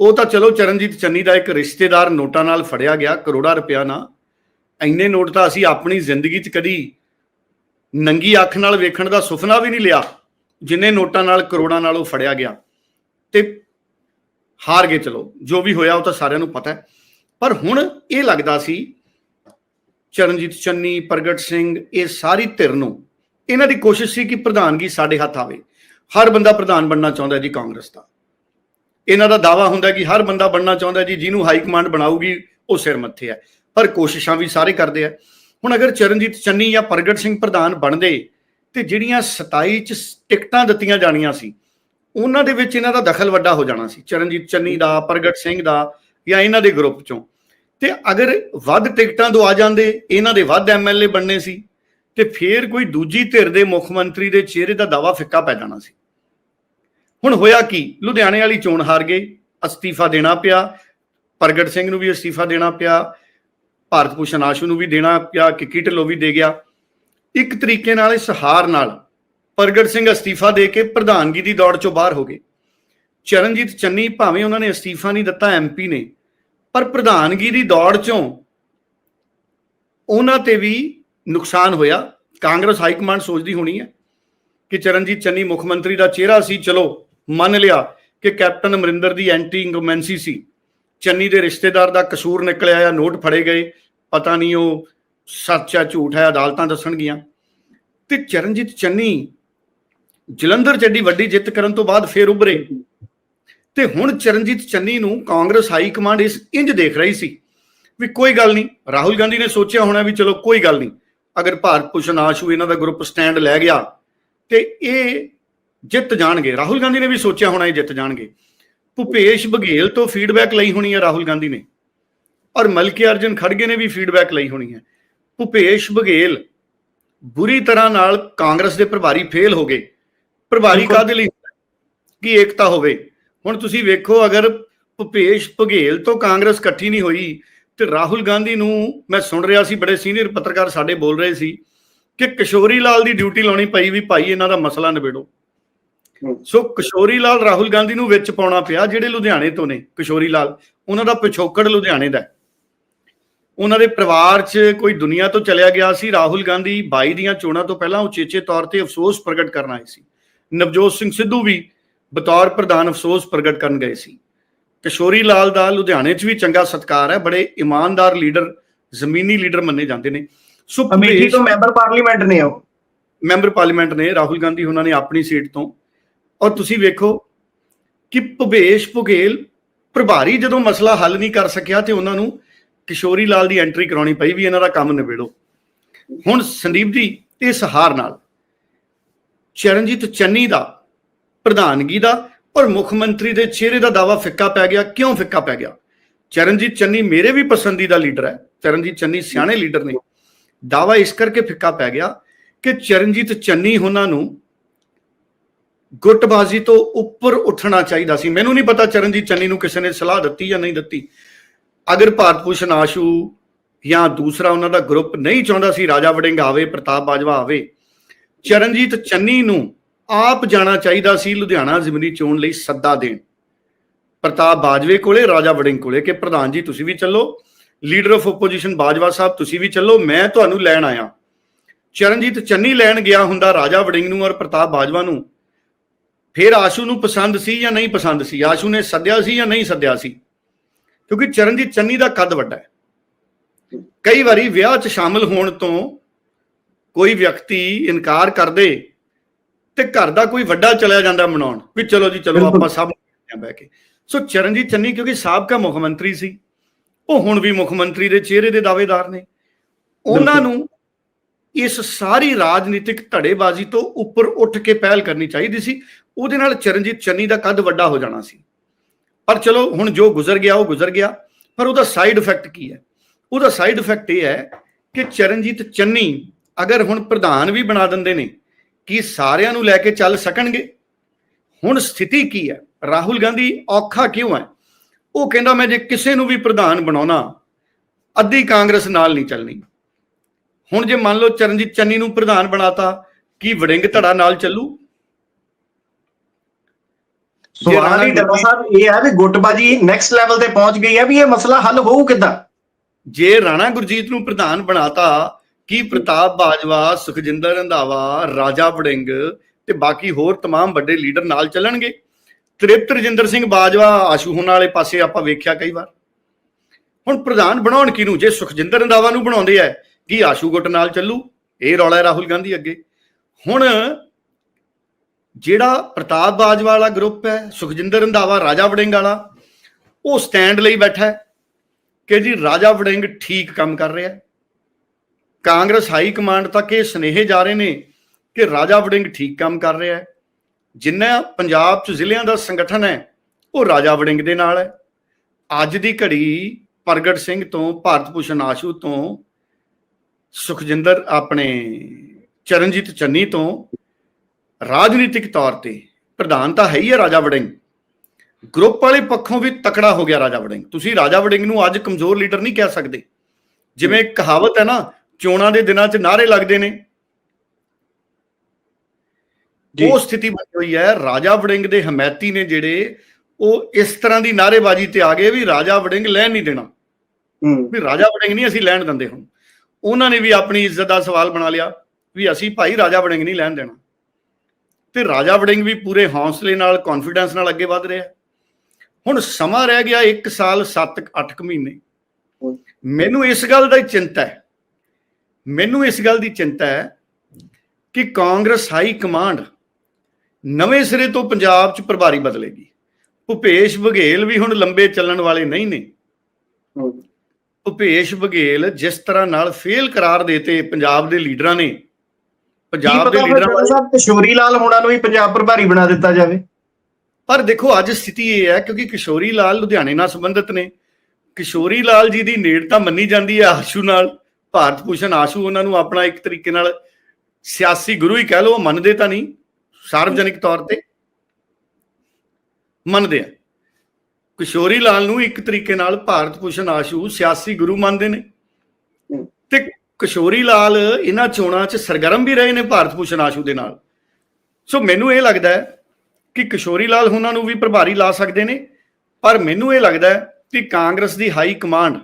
ਉਹ ਤਾਂ ਚਲੋ ਚਰਨਜੀਤ ਚੰਨੀ ਦਾ ਇੱਕ ਰਿਸ਼ਤੇਦਾਰ ਨੋਟਾਂ ਨਾਲ ਫੜਿਆ ਗਿਆ ਕਰੋੜਾਂ ਰੁਪਇਆ ਨਾਲ ਇੰਨੇ ਨੋਟ ਤਾਂ ਅਸੀਂ ਆਪਣੀ ਜ਼ਿੰਦਗੀ 'ਚ ਕਦੀ ਨੰਗੀ ਅੱਖ ਨਾਲ ਵੇਖਣ ਦਾ ਸੁਪਨਾ ਵੀ ਨਹੀਂ ਲਿਆ, ਜਿੰਨੇ ਨੋਟਾਂ ਨਾਲ, ਕਰੋੜਾਂ ਨਾਲ ਉਹ ਫੜਿਆ ਗਿਆ। ਤੇ ਹਾਰ ਗਏ, ਚਲੋ, ਜੋ ਵੀ ਹੋਇਆ ਉਹ ਤਾਂ ਸਾਰਿਆਂ ਨੂੰ ਪਤਾ ਹੈ। ਪਰ ਹੁਣ ਇਹ ਲੱਗਦਾ ਸੀ, ਚਰਨਜੀਤ ਚੰਨੀ, ਪ੍ਰਗਟ ਸਿੰਘ, ਇਹ ਸਾਰੀ ਧਿਰ ਨੂੰ, ਇਹਨਾਂ ਦੀ ਕੋਸ਼ਿਸ਼ ਸੀ ਕਿ ਪ੍ਰਧਾਨਗੀ ਸਾਡੇ ਹੱਥ ਆਵੇ। ਹਰ ਬੰਦਾ ਪ੍ਰਧਾਨ ਬਣਨਾ ਚਾਹੁੰਦਾ ਜੀ ਕਾਂਗਰਸ ਦਾ। ਇਹਨਾਂ ਦਾ ਦਾਵਾ ਹੁੰਦਾ ਕਿ ਹਰ ਬੰਦਾ ਬਣਨਾ ਚਾਹੁੰਦਾ ਜੀ, ਜਿਹਨੂੰ ਹਾਈ ਕਮਾਂਡ ਬਣਾਊਗੀ, ਉਹ ਸਿਰ ਮੱਥੇ ਹੈ। ਪਰ ਕੋਸ਼ਿਸ਼ਾਂ ਵੀ ਸਾਰੇ ਕਰਦੇ ਆ। ਹੁਣ ਅਗਰ ਚਰਨਜੀਤ ਚੰਨੀ ਜਾਂ ਪ੍ਰਗਟ ਸਿੰਘ ਪ੍ਰਧਾਨ ਬਣਦੇ ਤੇ ਜਿਹੜੀਆਂ 27 ਚ ਟਿਕਟਾਂ ਦਿੱਤੀਆਂ ਜਾਣੀਆਂ ਸੀ, ਉਹਨਾਂ ਦੇ ਵਿੱਚ ਇਹਨਾਂ ਦਾ ਦਖਲ ਵੱਡਾ ਹੋ ਜਾਣਾ ਸੀ। ਚਰਨਜੀਤ ਚੰਨੀ ਦਾ, ਪ੍ਰਗਟ ਸਿੰਘ ਦਾ ਜਾਂ ਇਹਨਾਂ ਦੇ ਗਰੁੱਪ ਚੋਂ। ਤੇ ਅਗਰ ਵੱਧ ਟਿਕਟਾਂ ਤੋਂ ਆ ਜਾਂਦੇ, ਇਹਨਾਂ ਦੇ ਵੱਧ ਐਮਐਲਏ ਬਣਨੇ ਸੀ, ਤੇ ਫੇਰ ਕੋਈ ਦੂਜੀ ਧਿਰ ਦੇ ਮੁੱਖ ਮੰਤਰੀ ਦੇ ਚਿਹਰੇ ਦਾ ਦਾਵਾ ਫਿੱਕਾ ਪੈ ਜਾਣਾ ਸੀ। ਹੁਣ ਹੋਇਆ ਕੀ? ਲੁਧਿਆਣੇ ਵਾਲੀ ਚੋਣ ਹਾਰ ਗਏ ਅਸਤੀਫਾ ਦੇਣਾ ਪਿਆ, ਪ੍ਰਗਟ ਸਿੰਘ ਨੂੰ ਵੀ ਅਸਤੀਫਾ ਦੇਣਾ ਪਿਆ ਭਾਰਤ ਭੂਸ਼ਣ ਆਸ਼ੂ ਨੂੰ ਵੀ ਦੇਣਾ ਪਿਆ, ਕਿੱਕੀ ਢਿੱਲੋਂ ਵੀ ਦੇ ਗਿਆ। ਇੱਕ ਤਰੀਕੇ ਨਾਲ ਇਸ ਹਾਰ ਨਾਲ ਪ੍ਰਗਟ ਸਿੰਘ ਅਸਤੀਫਾ ਦੇ ਕੇ ਪ੍ਰਧਾਨਗੀ ਦੀ ਦੌੜ ਚੋਂ ਬਾਹਰ ਹੋ ਗਏ। ਚਰਨਜੀਤ ਚੰਨੀ ਭਾਵੇਂ ਉਹਨਾਂ ਨੇ ਅਸਤੀਫਾ ਨਹੀਂ ਦਿੱਤਾ ਐਮਪੀ ਨੇ, ਪਰ ਪ੍ਰਧਾਨਗੀ ਦੀ ਦੌੜ ਚੋਂ ਉਹਨਾਂ ਤੇ ਵੀ ਨੁਕਸਾਨ ਹੋਇਆ। ਕਾਂਗਰਸ ਹਾਈ ਕਮਾਂਡ ਸੋਚਦੀ ਹੋਣੀ ਹੈ ਕਿ ਚਰਨਜੀਤ ਚੰਨੀ ਮੁੱਖ ਮੰਤਰੀ ਦਾ ਚਿਹਰਾ ਸੀ। ਚਲੋ, ਮੰਨ ਲਿਆ ਕਿ ਕੈਪਟਨ ਅਮਰਿੰਦਰ ਦੀ ਐਂਟੀ ਇੰਗੋਮੈਂਸੀ ਸੀ। ਚੰਨੀ ਦੇ ਰਿਸ਼ਤੇਦਾਰ ਦਾ ਕਸੂਰ ਨਿਕਲਿਆ ਆ ਨੋਟ ਫੜੇ ਗਏ। ਪਤਾ ਨਹੀਂ ਉਹ ਸੱਚ ਆ ਝੂਠ ਹੈ, ਅਦਾਲਤਾਂ ਦੱਸਣਗੀਆਂ। ਤੇ ਚਰਨਜੀਤ ਚੰਨੀ ਜਲੰਧਰ ਚੱਡੀ ਵੱਡੀ ਜਿੱਤ ਕਰਨ ਤੋਂ ਬਾਅਦ ਫੇਰ ਉਭਰੇ। ਤੇ ਹੁਣ ਚਰਨਜੀਤ ਚੰਨੀ ਨੂੰ ਕਾਂਗਰਸ ਹਾਈ ਕਮਾਂਡ ਇਸ ਇੰਜ ਦੇਖ ਰਹੀ ਸੀ ਵੀ ਕੋਈ ਗੱਲ ਨਹੀਂ, ਰਾਹੁਲ ਗਾਂਧੀ ਨੇ ਸੋਚਿਆ ਹੋਣਾ ਵੀ ਚਲੋ ਕੋਈ ਗੱਲ ਨਹੀਂ, ਅਗਰ ਭਾਰਤ ਭੂਸ਼ਣ ਆਸ਼ੂ ਇਹਨਾਂ ਦਾ ਗਰੁੱਪ ਸਟੈਂਡ ਲੈ ਗਿਆ, ਤੇ ਇਹ ਜਿੱਤ ਜਾਣਗੇ। ਰਾਹੁਲ ਗਾਂਧੀ ਨੇ ਵੀ ਸੋਚਿਆ ਹੋਣਾ ਇਹ ਜਿੱਤ ਜਾਣਗੇ। ਭੁਪੇਸ਼ ਬਘੇਲ ਤੋਂ ਫੀਡਬੈਕ ਲਈ ਹੋਣੀ ਹੈ ਰਾਹੁਲ ਗਾਂਧੀ ਨੇ। ਔਰ ਮਲਕੀ ਅਰਜਨ ਖੜਗੇ ਨੇ ਵੀ ਫੀਡਬੈਕ ਲਈ ਹੋਣੀ ਹੈ ਭੁਪੇਸ਼ ਬਘੇਲ ਬੁਰੀ ਤਰ੍ਹਾਂ ਨਾਲ ਕਾਂਗਰਸ ਦੇ ਪ੍ਰਭਾਰੀ ਫੇਲ ਹੋ ਗਏ ਪ੍ਰਭਾਰੀ। ਕਾਦੇ ਲਈ ਕੀ ਏਕਤਾ ਹੋਵੇ ਹੁਣ ਤੁਸੀਂ ਵੇਖੋ ਅਗਰ ਭੁਪੇਸ਼ ਬਘੇਲ ਤੋਂ ਕਾਂਗਰਸ ਇਕੱਠੀ ਨਹੀਂ ਹੋਈ ਤੇ ਰਾਹੁਲ ਗਾਂਧੀ ਨੂੰ ਮੈਂ ਸੁਣ ਰਿਹਾ ਸੀ ਬੜੇ ਸੀਨੀਅਰ ਪੱਤਰਕਾਰ ਸਾਡੇ ਬੋਲ ਰਹੇ ਸੀ ਕਿ ਕਿਸ਼ੋਰੀ ਲਾਲ ਦੀ ਡਿਊਟੀ ਲਾਉਣੀ ਪਈ ਵੀ ਭਾਈ ਇਹਨਾਂ ਦਾ ਮਸਲਾ ਨਿਬੇੜੋ। ਸੋ ਕਿਸ਼ੋਰੀ ਲਾਲ ਰਾਹੁਲ ਗਾਂਧੀ ਨੂੰ ਵਿੱਚ ਪਾਉਣਾ ਪਿਆ ਜਿਹੜੇ ਲੁਧਿਆਣੇ ਤੋਂ ਨੇ ਕਿਸ਼ੋਰੀ ਲਾਲ ਉਹਨਾਂ ਦਾ ਪਿਛੋਕੜ ਲੁਧਿਆਣੇ ਦਾ। ਉਹਨਾਂ ਦੇ ਪਰਿਵਾਰ 'ਚ ਕੋਈ ਦੁਨੀਆ ਤੋਂ ਚਲਿਆ ਗਿਆ ਸੀ। ਰਾਹੁਲ ਗਾਂਧੀ 22 ਦੀਆਂ ਚੋਣਾਂ ਤੋਂ ਪਹਿਲਾਂ ਉਚੇਚੇ ਤੌਰ ਤੇ ਅਫਸੋਸ ਪ੍ਰਗਟ ਕਰਨ ਆਏ ਸੀ। ਨਵਜੋਤ ਸਿੰਘ ਸਿੱਧੂ ਵੀ ਬਤੌਰ ਪ੍ਰਧਾਨ ਅਫਸੋਸ ਪ੍ਰਗਟ ਕਰਨ ਗਏ ਸੀ। ਕਿਸ਼ੋਰੀ ਲਾਲ ਦਾ ਲੁਧਿਆਣੇ 'ਚ ਵੀ ਚੰਗਾ ਸਤਕਾਰ ਹੈ। ਬੜੇ ਇਮਾਨਦਾਰ ਲੀਡਰ ਜ਼ਮੀਨੀ ਲੀਡਰ ਮੰਨੇ ਜਾਂਦੇ ਨੇ। ਸੋ ਅਮੇਠੀ ਤੋਂ ਮੈਂਬਰ ਪਾਰਲੀਮੈਂਟ ਨੇ ਉਹ। ਮੈਂਬਰ ਪਾਰਲੀਮੈਂਟ ਨੇ ਰਾਹੁਲ ਗਾਂਧੀ ਉਹਨਾਂ ਨੇ ਆਪਣੀ ਸੀਟ ਤੋਂ। ਔਰ ਤੁਸੀਂ ਵੇਖੋ ਕਿ ਭੁਪੇਸ਼ ਬਘੇਲ ਪ੍ਰਭਾਰੀ ਜਦੋਂ ਮਸਲਾ ਹੱਲ ਨਹੀਂ ਕਰ ਸਕਿਆ ਤੇ ਉਹਨਾਂ ਨੂੰ ਕਿਸ਼ੋਰੀ ਲਾਲ ਦੀ ਐਂਟਰੀ ਕਰਾਉਣੀ ਪਈ ਵੀ ਇਹਨਾਂ ਦਾ ਕੰਮ ਨਿਬੇੜੋ। ਹੁਣ ਸੰਦੀਪ ਜੀ, ਇਸ ਹਾਰ ਨਾਲ ਚਰਨਜੀਤ ਚੰਨੀ ਦਾ, ਪ੍ਰਧਾਨਗੀ ਦਾ ਔਰ ਮੁੱਖ ਮੰਤਰੀ ਦੇ ਚਿਹਰੇ ਦਾ ਦਾਵਾ ਫਿੱਕਾ ਪੈ ਗਿਆ। ਕਿਉਂ ਫਿੱਕਾ ਪੈ ਗਿਆ? ਚਰਨਜੀਤ ਚੰਨੀ ਮੇਰੇ ਵੀ ਪਸੰਦੀਦਾ ਲੀਡਰ ਹੈ। ਚਰਨਜੀਤ ਚੰਨੀ ਸਿਆਣੇ ਲੀਡਰ ਨੇ। ਦਾਵਾ ਇਸ ਕਰਕੇ ਫਿੱਕਾ ਪੈ ਗਿਆ ਕਿ ਚਰਨਜੀਤ ਚੰਨੀ ਉਹਨਾਂ ਨੂੰ ਗੁੱਟਬਾਜ਼ੀ ਤੋਂ ਉੱਪਰ ਉੱਠਣਾ ਚਾਹੀਦਾ ਸੀ। ਮੈਨੂੰ ਨਹੀਂ ਪਤਾ ਚਰਨਜੀਤ ਚੰਨੀ ਨੂੰ ਕਿਸੇ ਨੇ ਸਲਾਹ ਦਿੱਤੀ ਜਾਂ ਨਹੀਂ ਦਿੱਤੀ। ਅਗਰ ਭਾਰਤ ਭੂਸ਼ਣ ਆਸ਼ੂ ਜਾਂ ਦੂਸਰਾ ਉਹਨਾਂ ਦਾ ਗਰੁੱਪ ਨਹੀਂ ਚਾਹੁੰਦਾ ਸੀ, ਰਾਜਾ ਵੜਿੰਗ ਆਵੇ, ਪ੍ਰਤਾਪ ਬਾਜਵਾ ਆਵੇ, ਚਰਨਜੀਤ ਚੰਨੀ ਨੂੰ ਆਪ ਜਾਣਾ ਚਾਹੀਦਾ ਸੀ, ਲੁਧਿਆਣਾ ਜ਼ਿਮਨੀ ਚੋਣ ਲਈ ਸੱਦਾ ਦੇਣ। ਪ੍ਰਤਾਪ ਬਾਜਵੇ ਕੋਲੇ, ਰਾਜਾ ਵੜਿੰਗ ਕੋਲੇ ਕਿ ਪ੍ਰਧਾਨ ਜੀ, ਤੁਸੀਂ ਵੀ ਚੱਲੋ। Leader of opposition Bajwa Sahib, ਤੁਸੀਂ ਵੀ ਚੱਲੋ, ਮੈਂ ਤੁਹਾਨੂੰ ਲੈਣ ਆਇਆ। ਚਰਨਜੀਤ ਚੰਨੀ ਲੈਣ ਗਿਆ ਹੁੰਦਾ ਰਾਜਾ ਵੜਿੰਗ ਨੂੰ ਔਰ ਪ੍ਰਤਾਪ ਬਾਜਵਾ ਨੂੰ। ਫਿਰ ਆਸ਼ੂ ਨੂੰ ਪਸੰਦ ਸੀ ਜਾਂ ਨਹੀਂ ਪਸੰਦ ਸੀ? ਆਸ਼ੂ ਨੇ ਸੱਦਿਆ ਸੀ ਜਾਂ ਨਹੀਂ ਸੱਦਿਆ ਸੀ? ਕਿਉਂਕਿ ਚਰਨਜੀਤ ਚੰਨੀ ਦਾ ਕੱਦ ਵੱਡਾ ਹੈ। ਕਈ ਵਾਰੀ ਵਿਆਹ 'ਚ ਸ਼ਾਮਲ ਹੋਣ ਤੋਂ ਕੋਈ ਵਿਅਕਤੀ ਇਨਕਾਰ ਕਰਦੇ ਤੇ ਘਰ ਦਾ ਕੋਈ ਵੱਡਾ ਚਲਿਆ ਜਾਂਦਾ ਮਨਾਉਣ ਵੀ ਚਲੋ ਜੀ ਚਲੋ। ਆਪਾਂ ਸਭ ਬਹਿ ਕੇ। ਸੋ ਚਰਨਜੀਤ ਚੰਨੀ ਕਿਉਂਕਿ ਸਾਬਕਾ ਮੁੱਖ ਮੰਤਰੀ ਸੀ ਉਹ ਹੁਣ ਵੀ ਮੁੱਖ ਮੰਤਰੀ ਦੇ ਚਿਹਰੇ ਦੇ ਦਾਅਵੇਦਾਰ ਨੇ। ਉਹਨਾਂ। ਨੂੰ ਇਸ ਸਾਰੀ ਰਾਜਨੀਤਿਕ ਧੜੇਬਾਜ਼ੀ ਤੋਂ ਉੱਪਰ ਉੱਠ ਕੇ ਪਹਿਲ ਕਰਨੀ ਚਾਹੀਦੀ ਸੀ। ਉਹਦੇ ਨਾਲ ਚਰਨਜੀਤ ਚੰਨੀ ਦਾ ਕੱਦ ਵੱਡਾ ਹੋ ਜਾਣਾ ਸੀ। ਪਰ ਚਲੋ, ਹੁਣ ਜੋ ਗੁਜ਼ਰ ਗਿਆ, ਉਹ ਗੁਜ਼ਰ ਗਿਆ। ਪਰ ਉਹਦਾ ਸਾਈਡ ਇਫੈਕਟ ਕੀ ਹੈ? ਉਹਦਾ ਸਾਈਡ ਇਫੈਕਟ ਇਹ ਹੈ ਕਿ ਚਰਨਜੀਤ ਚੰਨੀ ਅਗਰ ਹੁਣ ਪ੍ਰਧਾਨ ਵੀ ਬਣਾ ਦਿੰਦੇ ਨੇ, ਕਿ ਸਾਰਿਆਂ ਨੂੰ ਲੈ ਕੇ ਚੱਲ ਸਕਣਗੇ? ਹੁਣ ਸਥਿਤੀ ਕੀ ਹੈ? ਰਾਹੁਲ ਗਾਂਧੀ ਔਖਾ ਕਿਉਂ ਹੈ? ਉਹ ਕਹਿੰਦਾ, ਮੈਂ ਜੇ ਕਿਸੇ ਨੂੰ ਵੀ ਪ੍ਰਧਾਨ ਬਣਾਉਣਾ, ਅੱਧੀ ਕਾਂਗਰਸ ਨਾਲ ਨਹੀਂ ਚੱਲਣੀ। ਹੁਣ ਜੇ ਮੰਨ ਲਓ ਚਰਨਜੀਤ ਚੰਨੀ ਨੂੰ ਪ੍ਰਧਾਨ ਬਣਾਤਾ, ਕੀ ਵੜਿੰਗ ਧੜਾ ਨਾਲ ਚੱਲੂ? ਸਵਾਲ ਰਾਣਾ ਹੀ ਡੱਬਾ ਗੁਰਜੀਤ- ਸਾਹਿਬ ਇਹ ਹੈ ਵੀ ਗੁੱਟਬਾਜੀ ਨੈਕਸਟ ਲੈਵਲ ਤੇ ਪਹੁੰਚ ਗਈ ਹੈ ਵੀ ਇਹ ਮਸਲਾ ਹੱਲ ਹੋਊ ਕਿੱਦਾਂ ਜੇ ਰਾਣਾ ਗੁਰਜੀਤ ਨੂੰ ਪ੍ਰਧਾਨ ਬਣਾਤਾ ਕੀ ਪ੍ਰਤਾਪ ਬਾਜਵਾ ਸੁਖਜਿੰਦਰ ਰੰਧਾਵਾ ਰਾਜਾ ਵੜਿੰਗ ਤੇ ਬਾਕੀ ਹੋਰ तमाम ਵੱਡੇ ਲੀਡਰ ਨਾਲ ਚੱਲਣਗੇ ਤ੍ਰਿਪਤ ਰਜਿੰਦਰ ਸਿੰਘ ਬਾਜਵਾ ਆਸ਼ੂ ਹੋਣ ਵਾਲੇ ਪਾਸੇ ਆਪਾਂ ਵੇਖਿਆ ਕਈ ਵਾਰ ਹੁਣ ਪ੍ਰਧਾਨ ਬਣਾਉਣ ਕਿਹਨੂੰ ਜੇ ਸੁਖਜਿੰਦਰ ਰੰਧਾਵਾ ਨੂੰ ਬਣਾਉਂਦੇ ਆ ਕੀ ਆਸ਼ੂ ਗੁੱਟ ਨਾਲ ਚੱਲੂ ਇਹ ਰੌਲਾ ਹੈ ਰਾਹੁਲ ਗਾਂਧੀ ਅੱਗੇ ਹੁਣ ਜਿਹੜਾ ਪ੍ਰਤਾਪ ਬਾਜਵਾ ਵਾਲਾ ਗਰੁੱਪ ਹੈ, ਸੁਖਜਿੰਦਰ ਰੰਧਾਵਾ, ਰਾਜਾ ਵੜਿੰਗ ਵਾਲਾ, ਉਹ ਸਟੈਂਡ ਲਈ ਬੈਠਾ ਹੈ ਕਿ ਜੀ ਰਾਜਾ ਵੜਿੰਗ ਠੀਕ ਕੰਮ ਕਰ ਰਿਹਾ ਹੈ। ਕਾਂਗਰਸ ਹਾਈ ਕਮਾਂਡ ਤੱਕ ਇਹ ਸੁਨੇਹੇ ਜਾ ਰਹੇ ਨੇ ਕਿ ਰਾਜਾ ਵੜਿੰਗ ਠੀਕ ਕੰਮ ਕਰ ਰਿਹਾ ਹੈ। ਜਿੰਨਾ ਪੰਜਾਬ 'ਚ ਜ਼ਿਲ੍ਹਿਆਂ ਦਾ ਸੰਗਠਨ ਹੈ, ਉਹ ਰਾਜਾ ਵੜਿੰਗ ਦੇ ਨਾਲ ਹੈ। ਅੱਜ ਦੀ ਘੜੀ ਪ੍ਰਗਟ ਸਿੰਘ ਤੋਂ, ਭਾਰਤ ਭੂਸ਼ਣ ਆਸ਼ੂ ਤੋਂ, ਸੁਖਜਿੰਦਰ ਆਪਣੇ ਚਰਨਜੀਤ ਚੰਨੀ ਤੋਂ ਰਾਜਨੀਤਿਕ ਤੌਰ ਤੇ ਪ੍ਰਧਾਨ ਤਾਂ ਹੈ ਹੀ ਹੈ ਰਾਜਾ ਵੜਿੰਗ। ਗਰੁੱਪ ਵਾਲੇ ਪੱਖੋਂ ਵੀ ਤਕੜਾ ਹੋ ਗਿਆ ਰਾਜਾ ਵੜਿੰਗ। ਤੁਸੀਂ ਰਾਜਾ ਵੜਿੰਗ ਨੂੰ ਅੱਜ ਕਮਜ਼ੋਰ ਲੀਡਰ ਨਹੀਂ ਕਹਿ ਸਕਦੇ। ਜਿਵੇਂ ਕਹਾਵਤ ਹੈ ਨਾ ਚੋਣਾਂ ਦੇ ਦਿਨਾਂ 'ਚ ਨਾਰੇ ਲੱਗਦੇ ਨੇ। ਜੀ। ਉਹ ਸਥਿਤੀ ਬਣੀ ਹੋਈ ਹੈ ਰਾਜਾ ਵੜਿੰਗ ਦੇ ਹਮਾਇਤੀ ਨੇ ਜਿਹੜੇ ਉਹ ਇਸ ਤਰ੍ਹਾਂ ਦੀ ਨਾਰੇਬਾਜ਼ੀ ਤੇ ਆ ਗਏ ਵੀ ਰਾਜਾ ਵੜਿੰਗ ਲੈਣ ਨਹੀਂ ਦੇਣਾ। ਵੀ ਰਾਜਾ ਵੜਿੰਗ ਨਹੀਂ ਅਸੀਂ ਲੈਣ ਦਿੰਦੇ ਹੁਣ। ਉਹਨਾਂ ਨੇ ਵੀ ਆਪਣੀ ਇੱਜ਼ਤ ਦਾ ਸਵਾਲ ਬਣਾ ਲਿਆ ਵੀ ਅਸੀਂ ਭਾਈ ਰਾਜਾ ਵੜਿੰਗ ਨਹੀਂ ਲੈਣ ਦੇਣਾ। ਤੇ ਰਾਜਾ ਵੜਿੰਗ ਵੀ ਪੂਰੇ ਹੌਸਲੇ ਨਾਲ ਕੌਨਫੀਡੈਂਸ ਨਾਲ ਅੱਗੇ ਵਧ ਰਿਹਾ। ਹੁਣ ਸਮਾਂ ਰਹਿ ਗਿਆ 1 ਸਾਲ 7-8 ਮਹੀਨੇ। ਮੈਨੂੰ ਇਸ ਗੱਲ ਦਾ ਚਿੰਤਾ ਹੈ। ਮੈਨੂੰ ਇਸ ਗੱਲ ਦੀ ਚਿੰਤਾ ਹੈ ਕਿ ਕਾਂਗਰਸ ਹਾਈ ਕਮਾਂਡ ਨਵੇਂ ਸਿਰੇ ਤੋਂ ਪੰਜਾਬ 'ਚ ਪ੍ਰਭਾਰੀ ਬਦਲੇਗੀ। ਭੁਪੇਸ਼ ਬਘੇਲ ਵੀ ਹੁਣ ਲੰਬੇ ਚੱਲਣ ਵਾਲੇ ਨਹੀਂ ਨੇ। ਭੁਪੇਸ਼ ਬਘੇਲ ਜਿਸ ਤਰ੍ਹਾਂ ਨਾਲ ਫੇਲ ਕਰਾਰ ਦੇਤੇ ਪੰਜਾਬ ਦੇ ਲੀਡਰਾਂ ਨੇ ਪੰਜਾਬ ਦੇ ਲੀਡਰਾਂ ਸਾਹਿਬ ਕਿਸ਼ੋਰੀ ਲਾਲ ਹੋਣਾ ਨੂੰ ਵੀ ਪੰਜਾਬ ਪ੍ਰਭਾਰੀ ਬਣਾ ਦਿੱਤਾ ਜਾਵੇ? ਪਰ ਦੇਖੋ ਅੱਜ ਸਥਿਤੀ ਇਹ ਹੈ ਕਿਉਂਕਿ ਕਿਸ਼ੋਰੀ ਲਾਲ ਲੁਧਿਆਣੇ ਨਾਲ ਸੰਬੰਧਿਤ ਨੇ। ਕਿਸ਼ੋਰੀ ਲਾਲ ਜੀ ਦੀ ਨੇੜਤਾ ਮੰਨੀ ਜਾਂਦੀ ਹੈ ਆਸ਼ੂ ਨਾਲ। ਭਾਰਤ ਭੂਸ਼ਣ ਆਸ਼ੂ ਉਹਨਾਂ ਨੂੰ ਆਪਣਾ ਇੱਕ ਤਰੀਕੇ ਨਾਲ ਸਿਆਸੀ ਗੁਰੂ ਹੀ ਕਹਿ ਲਓ ਮੰਨਦੇ ਤਾਂ ਨਹੀਂ ਸਾਰਵਜਨਿਕ ਤੌਰ ਤੇ। ਮੰਨਦੇ ਆ। ਕਿਸ਼ੋਰੀ ਲਾਲ ਨੂੰ ਇੱਕ ਤਰੀਕੇ ਨਾਲ ਭਾਰਤ ਭੂਸ਼ਣ ਆਸ਼ੂ ਸਿਆਸੀ ਗੁਰੂ ਮੰਨਦੇ ਨੇ। ਤੇ ਕਿਸ਼ੋਰੀ ਲਾਲ ਇਹਨਾਂ ਚੋਣਾਂ 'ਚ ਸਰਗਰਮ ਵੀ ਰਹੇ ਨੇ ਭਾਰਤ ਭੂਸ਼ਣ ਆਸ਼ੂ ਦੇ ਨਾਲ। ਸੋ ਮੈਨੂੰ ਇਹ ਲੱਗਦਾ ਹੈ ਕਿ ਕਿਸ਼ੋਰੀ ਲਾਲ ਉਹਨਾਂ ਨੂੰ ਵੀ ਪ੍ਰਭਾਰੀ ਲਾ ਸਕਦੇ ਨੇ ਪਰ ਮੈਨੂੰ ਇਹ ਲੱਗਦਾ ਹੈ ਕਿ ਕਾਂਗਰਸ ਦੀ ਹਾਈ ਕਮਾਂਡ